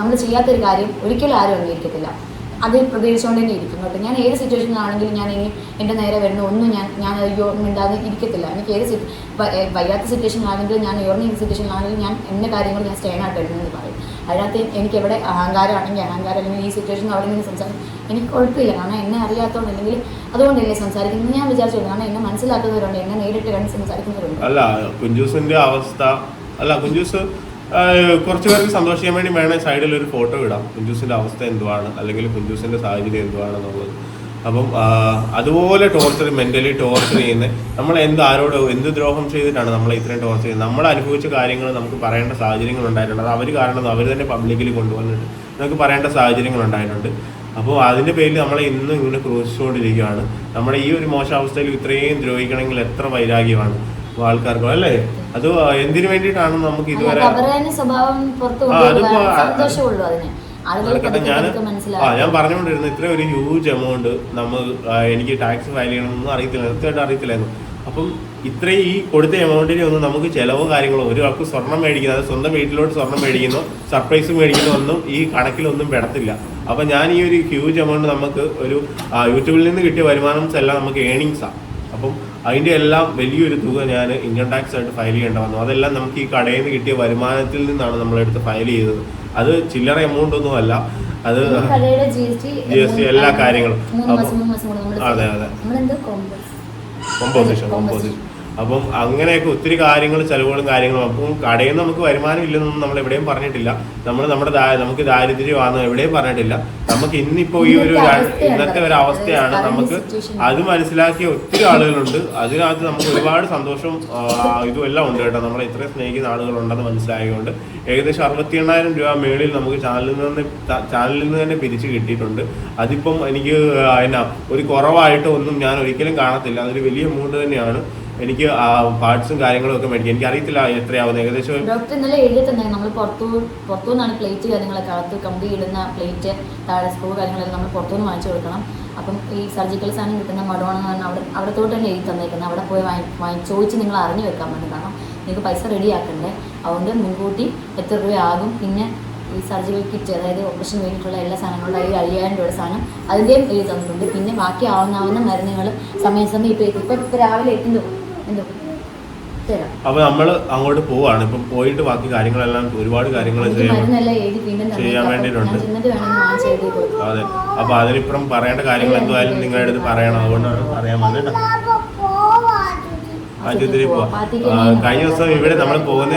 നമ്മൾ ചെയ്യാത്തൊരു കാര്യം ഒരിക്കലും ആരും അംഗീകരിക്കത്തില്ല. അത് പ്രതികരിച്ചുകൊണ്ട് തന്നെ ഇരിക്കും കേട്ടോ. ഞാൻ ഏത് സിറ്റുവേഷനിലാണെങ്കിലും ഞാൻ ഇനി എന്റെ നേരെ വരുന്ന ഒന്നും ഞാൻ ഞാൻ അയ്യോ മിണ്ടാതെ ഇരിക്കത്തില്ല. എനിക്ക് ഏത് സിറ്റ് വയ്യാത്ത സിറ്റുവേഷനിലാണെങ്കിലും ഞാൻ ഉയർന്ന സിറ്റുവേഷനിലാണെങ്കിലും ഞാൻ എന്റെ കാര്യങ്ങൾ ഞാൻ സ്റ്റേൺ ആയിട്ട് എടുക്കുന്നത് പറയും. അതിനകത്ത് എനിക്ക് എവിടെ അഹങ്കാരമാണെങ്കിൽ അഹങ്കാരം അല്ലെങ്കിൽ ഈ സിറ്റുവേഷൻ അവിടെ നിന്ന് സംസാരിക്കും. എനിക്ക് കുഴപ്പമില്ല. കാരണം എന്നെ അറിയാത്തതുകൊണ്ട് അല്ലെങ്കിൽ അതുകൊണ്ടല്ലേ സംസാരിക്കുന്നത്. ഞാൻ വിചാരിച്ചു കാരണം എന്നെ മനസ്സിലാക്കുന്നവരുണ്ട്. എന്നെ നേരിട്ട് കണ്ട് സംസാരിക്കുന്നവരുണ്ട്. അല്ല കുഞ്ചൂസിന്റെ അവസ്ഥ അല്ല കുഞ്ചൂസ് കുറച്ച് പേർക്ക് സന്തോഷിക്കാൻ വേണ്ടി വേണേൽ സൈഡിൽ ഒരു ഫോട്ടോ ഇടാം. കുഞ്ചൂസിന്റെ അവസ്ഥ എന്തുവാണ്? അല്ലെങ്കിൽ കുഞ്ചൂസിന്റെ സാഹചര്യം എന്തുവാണെന്നുള്ളത് അപ്പം അതുപോലെ ടോർച്ചർ മെന്റലി ടോർച്ചർ ചെയ്യുന്ന നമ്മൾ എന്ത് ആരോട് എന്ത് ദ്രോഹം ചെയ്തിട്ടാണ് നമ്മൾ ഇത്രയും ടോർച്ചർ ചെയ്യുന്നത്? നമ്മൾ അനുഭവിച്ച കാര്യങ്ങൾ നമുക്ക് പറയേണ്ട സാഹചര്യങ്ങൾ ഉണ്ടായിട്ടുണ്ട്. അത് അവർ കാരണം അവർ തന്നെ പബ്ലിക്കിൽ കൊണ്ടുവന്നിട്ട് നമുക്ക് പറയേണ്ട സാഹചര്യങ്ങൾ ഉണ്ടായിട്ടുണ്ട്. അപ്പോൾ അതിന്റെ പേരിൽ നമ്മളെ ഇന്നും ഇങ്ങനെ ക്രൂശിച്ചുകൊണ്ടിരിക്കുകയാണ്. നമ്മുടെ ഈ ഒരു മോശാവസ്ഥയിൽ ഇത്രയും ദ്രോഹിക്കണമെങ്കിൽ എത്ര വൈരാഗ്യമാണ്. ആൾക്കാർക്ക് അല്ലേ? അത് എന്തിനു വേണ്ടിയിട്ടാണ് നമുക്ക് ഇതുവരെ ആ, ഞാൻ പറഞ്ഞുകൊണ്ടിരുന്നു ഇത്ര ഒരു ഹ്യൂജ് എമൗണ്ട് നമ്മൾ എനിക്ക് ടാക്സ് ഫയൽ ചെയ്യണമെന്നൊന്നും അറിയത്തില്ല കൃത്യമായിട്ട് അറിയത്തില്ലായിരുന്നു. അപ്പം ഇത്രയും ഈ കൊടുത്ത എമൗണ്ടിനെ ഒന്നും നമുക്ക് ചിലവോ കാര്യങ്ങളോ ഒരാൾക്ക് സ്വർണം മേടിക്കുന്നത് അത് സ്വന്തം വീട്ടിലോട്ട് സ്വർണം മേടിക്കുന്നു സർപ്രൈസ് മേടിക്കുന്നു ഒന്നും ഈ കണക്കിലൊന്നും പെടത്തില്ല. അപ്പം ഞാൻ ഈ ഒരു ഹ്യൂജ് എമൗണ്ട് നമുക്ക് ഒരു യൂട്യൂബിൽ നിന്ന് കിട്ടിയ വരുമാനം എല്ലാം നമുക്ക് ഏണിങ്സാണ് അതിന്റെ എല്ലാം വലിയൊരു തുക ഞാൻ ഇൻകം ടാക്സ് ആയിട്ട് ഫയൽ ചെയ്യേണ്ട വന്നു. അതെല്ലാം നമുക്ക് ഈ കടയിൽ നിന്ന് കിട്ടിയ വരുമാനത്തിൽ നിന്നാണ് നമ്മളെടുത്ത് ഫയൽ ചെയ്തത്. അത് ചില്ലറ എമൗണ്ട് ഒന്നും അല്ല. അത് ജി എസ് ടി എല്ലാ കാര്യങ്ങളും. അതെ, അതെ. കോമ്പോസിഷൻ കോമ്പോസിഷൻ അപ്പം അങ്ങനെയൊക്കെ ഒത്തിരി കാര്യങ്ങൾ ചിലവുകളും കാര്യങ്ങളും. അപ്പം കടയിൽ നിന്ന് നമുക്ക് വരുമാനം ഇല്ലെന്നൊന്നും നമ്മൾ എവിടെയും പറഞ്ഞിട്ടില്ല. നമ്മൾ നമ്മുടെ നമുക്ക് ദാരിദ്ര്യമാണെന്ന് എവിടെയും പറഞ്ഞിട്ടില്ല. നമുക്ക് ഇന്നിപ്പോ ഈ ഒരു ഇന്നത്തെ ഒരു അവസ്ഥയാണ് നമുക്ക്. അത് മനസ്സിലാക്കിയ ഒത്തിരി ആളുകളുണ്ട്. അതിനകത്ത് നമുക്ക് ഒരുപാട് സന്തോഷവും ഇതും എല്ലാം ഉണ്ട് കേട്ടോ. നമ്മളെ ഇത്രയും സ്നേഹിക്കുന്ന ആളുകളുണ്ടെന്ന് മനസ്സിലായതുകൊണ്ട് ഏകദേശം അറുപത്തി എണ്ണായിരം രൂപ മേളിൽ നമുക്ക് ചാനലിൽ നിന്ന് ചാനലിൽ നിന്ന് തന്നെ പിരിച്ചു കിട്ടിയിട്ടുണ്ട്. അതിപ്പം എനിക്ക് എന്നാ ഒരു കുറവായിട്ട് ഒന്നും ഞാൻ ഒരിക്കലും കാണത്തില്ല. അതൊരു വലിയ എമൗണ്ട് തന്നെയാണ്. എനിക്ക് പാർട്സും കാര്യങ്ങളും ഒക്കെ മേടിക്കും എനിക്ക് അറിയത്തില്ല എത്രയാവുന്നത് ഏകദേശം ഡോക്ടർ ഇന്നലെ എഴുതി തന്നെ നമ്മൾ പുറത്തു പുറത്തുനിന്നാണ് പ്ലേറ്റ് കാര്യങ്ങളൊക്കെ അകത്ത് കമ്പി ഇടുന്ന പ്ലേറ്റ് താഴെ സ്കൂൾ കാര്യങ്ങളെല്ലാം നമ്മൾ പുറത്തുനിന്ന് വാങ്ങിച്ചു കൊടുക്കണം. അപ്പം ഈ സർജിക്കൽ സാധനം കിട്ടുന്ന എന്ന് പറഞ്ഞാൽ അവിടെ അവിടത്തോട്ട് തന്നെ എഴുതി തന്നേക്കുന്നത്. അവിടെ പോയി വാങ്ങി വാങ്ങി ചോദിച്ച് നിങ്ങൾ അറിഞ്ഞു വെക്കാൻ വേണ്ടി കാരണം നിങ്ങൾക്ക് പൈസ റെഡി ആക്കണ്ടേ. അതുകൊണ്ട് മുൻകൂട്ടി എത്ര രൂപയാകും? പിന്നെ ഈ സർജിക്കൽ കിറ്റ് അതായത് ഓപ്പറേഷൻ വേണ്ടിയിട്ടുള്ള എല്ലാ സാധനങ്ങളും ഈ അയ്യായിരം രൂപയുടെ സാധനം അതിന്റെയും എഴുതി തന്നിട്ടുണ്ട്. പിന്നെ ബാക്കി ആവുന്നാവുന്ന മരുന്നുകളും സമയം സമയം ഇപ്പോൾ ഇപ്പോൾ രാവിലെ എത്തുന്നു എന്തോ. തരാം. അപ്പൊ നമ്മൾ അങ്ങോട്ട് പോവാണ്. ഇപ്പം പോയിട്ട് ബാക്കി കാര്യങ്ങളെല്ലാം ഒരുപാട് കാര്യങ്ങൾ ചെയ്യാൻ വേണ്ടിയിട്ടുണ്ട്. അതെ. അപ്പൊ അതിനിപ്പുറം പറയേണ്ട കാര്യങ്ങൾ എന്തായാലും നിങ്ങളുടെ അടുത്ത് പറയണം. അതുകൊണ്ടാണ് പറയാൻ വന്നത് ആശുപത്രി പോവാ. കഴിഞ്ഞ ദിവസം ഇവിടെ നമ്മൾ പോകുന്ന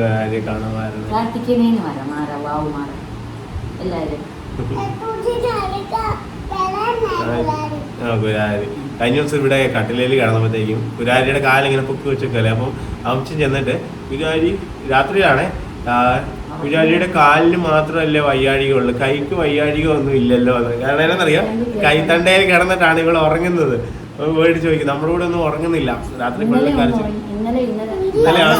കാര്യം കാണാമായിരുന്നു. പ്രാർത്ഥിക്കുന്നതിന് വരാം. മാറാം വാവ് മാറാം എല്ലാവരും ആ, കുരാരി കഴിഞ്ഞ ദിവസം ഇവിടെ കട്ടിലേൽ കിടന്നപ്പോഴത്തേക്കും കുരാരിയുടെ കാലിങ്ങനെ പൊക്കി വെച്ചേക്കല്ലേ. അപ്പം അംശം ചെന്നിട്ട് കുരാരി രാത്രിയാണേ ആ, കുരാരിയുടെ കാലിന് മാത്രമല്ലേ വയ്യാഴികയുള്ളൂ. കൈക്ക് വയ്യാഴിക ഒന്നും ഇല്ലല്ലോ. എന്ന് കാരണം എന്നറിയാം കൈത്തണ്ടയിൽ കിടന്നിട്ടാണ് ഇവൾ ഉറങ്ങുന്നത്. അപ്പൊ മേടിച്ച് ചോദിക്കും നമ്മുടെ കൂടെ ഒന്നും ഉറങ്ങുന്നില്ല. രാത്രി ഇന്നലെ ഇന്നലെ ഇന്നലെയാണ്.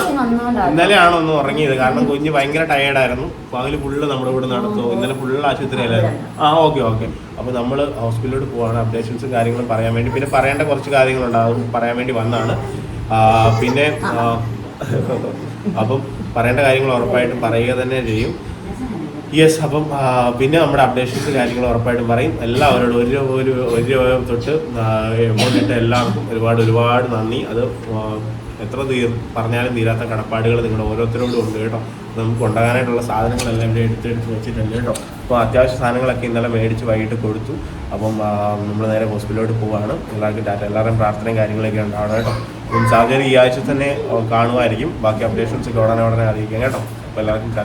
ഇന്നലെയാണ് ഒന്ന് ഉറങ്ങിയത്. കാരണം കുഞ്ഞ് ഭയങ്കര ടയേർഡായിരുന്നു പകൽ ഫുള്ള് നമ്മുടെ ഇവിടെ നടത്തു ഇന്നലെ ഫുള്ള് ആശുപത്രിയിലായിരുന്നു. ആ ഓക്കെ ഓക്കെ അപ്പോൾ നമ്മൾ ഹോസ്പിറ്റലിലോട്ട് പോവാണ്. അപ്ഡേഷൻസും കാര്യങ്ങളും പറയാൻ വേണ്ടി. പിന്നെ പറയേണ്ട കുറച്ച് കാര്യങ്ങളുണ്ട്. അത് പറയാൻ വേണ്ടി വന്നാണ്. പിന്നെ അപ്പം പറയേണ്ട കാര്യങ്ങൾ ഉറപ്പായിട്ടും പറയുക തന്നെ ചെയ്യും. യെസ് അപ്പം പിന്നെ നമ്മുടെ അപ്ഡേഷൻസ് കാര്യങ്ങൾ ഉറപ്പായിട്ടും പറയും. എല്ലാവരോടും ഒരു ഒരു ഒരു രൂപ തൊട്ട് എമൗണ്ട് ഇട്ട എല്ലാവർക്കും ഒരുപാട് ഒരുപാട് നന്ദി. അത് എത്ര തീർ പറഞ്ഞാലും തീരാത്ത കടപ്പാടുകൾ നിങ്ങൾ ഓരോരുത്തരോടും ഉണ്ട് കേട്ടോ. നമുക്ക് ഉണ്ടാകാനായിട്ടുള്ള സാധനങ്ങളെല്ലാം ഇവിടെ എടുത്തെടുത്ത് വെച്ചിട്ടുണ്ട് കേട്ടോ. അപ്പോൾ അത്യാവശ്യ സാധനങ്ങളൊക്കെ ഇന്നലെ മേടിച്ച് വൈകിട്ട് കൊടുത്തു. അപ്പം നമ്മൾ നേരെ ഹോസ്പിറ്റലിലോട്ട് പോവാണ്. എല്ലാവർക്കും ടാറ്റ എല്ലാവരുടെയും പ്രാർത്ഥനയും കാര്യങ്ങളൊക്കെ ഉണ്ടാവണം കേട്ടോ. അപ്പം സാഹചര്യം ഈ ആഴ്ച തന്നെ കാണുമായിരിക്കും ബാക്കി അപ്ഡേഷൻസ് ഒക്കെ ഉടനെ ഉടനെ അറിയിക്കാം കേട്ടോ. അപ്പോൾ എല്ലാവർക്കും ടാറ്റ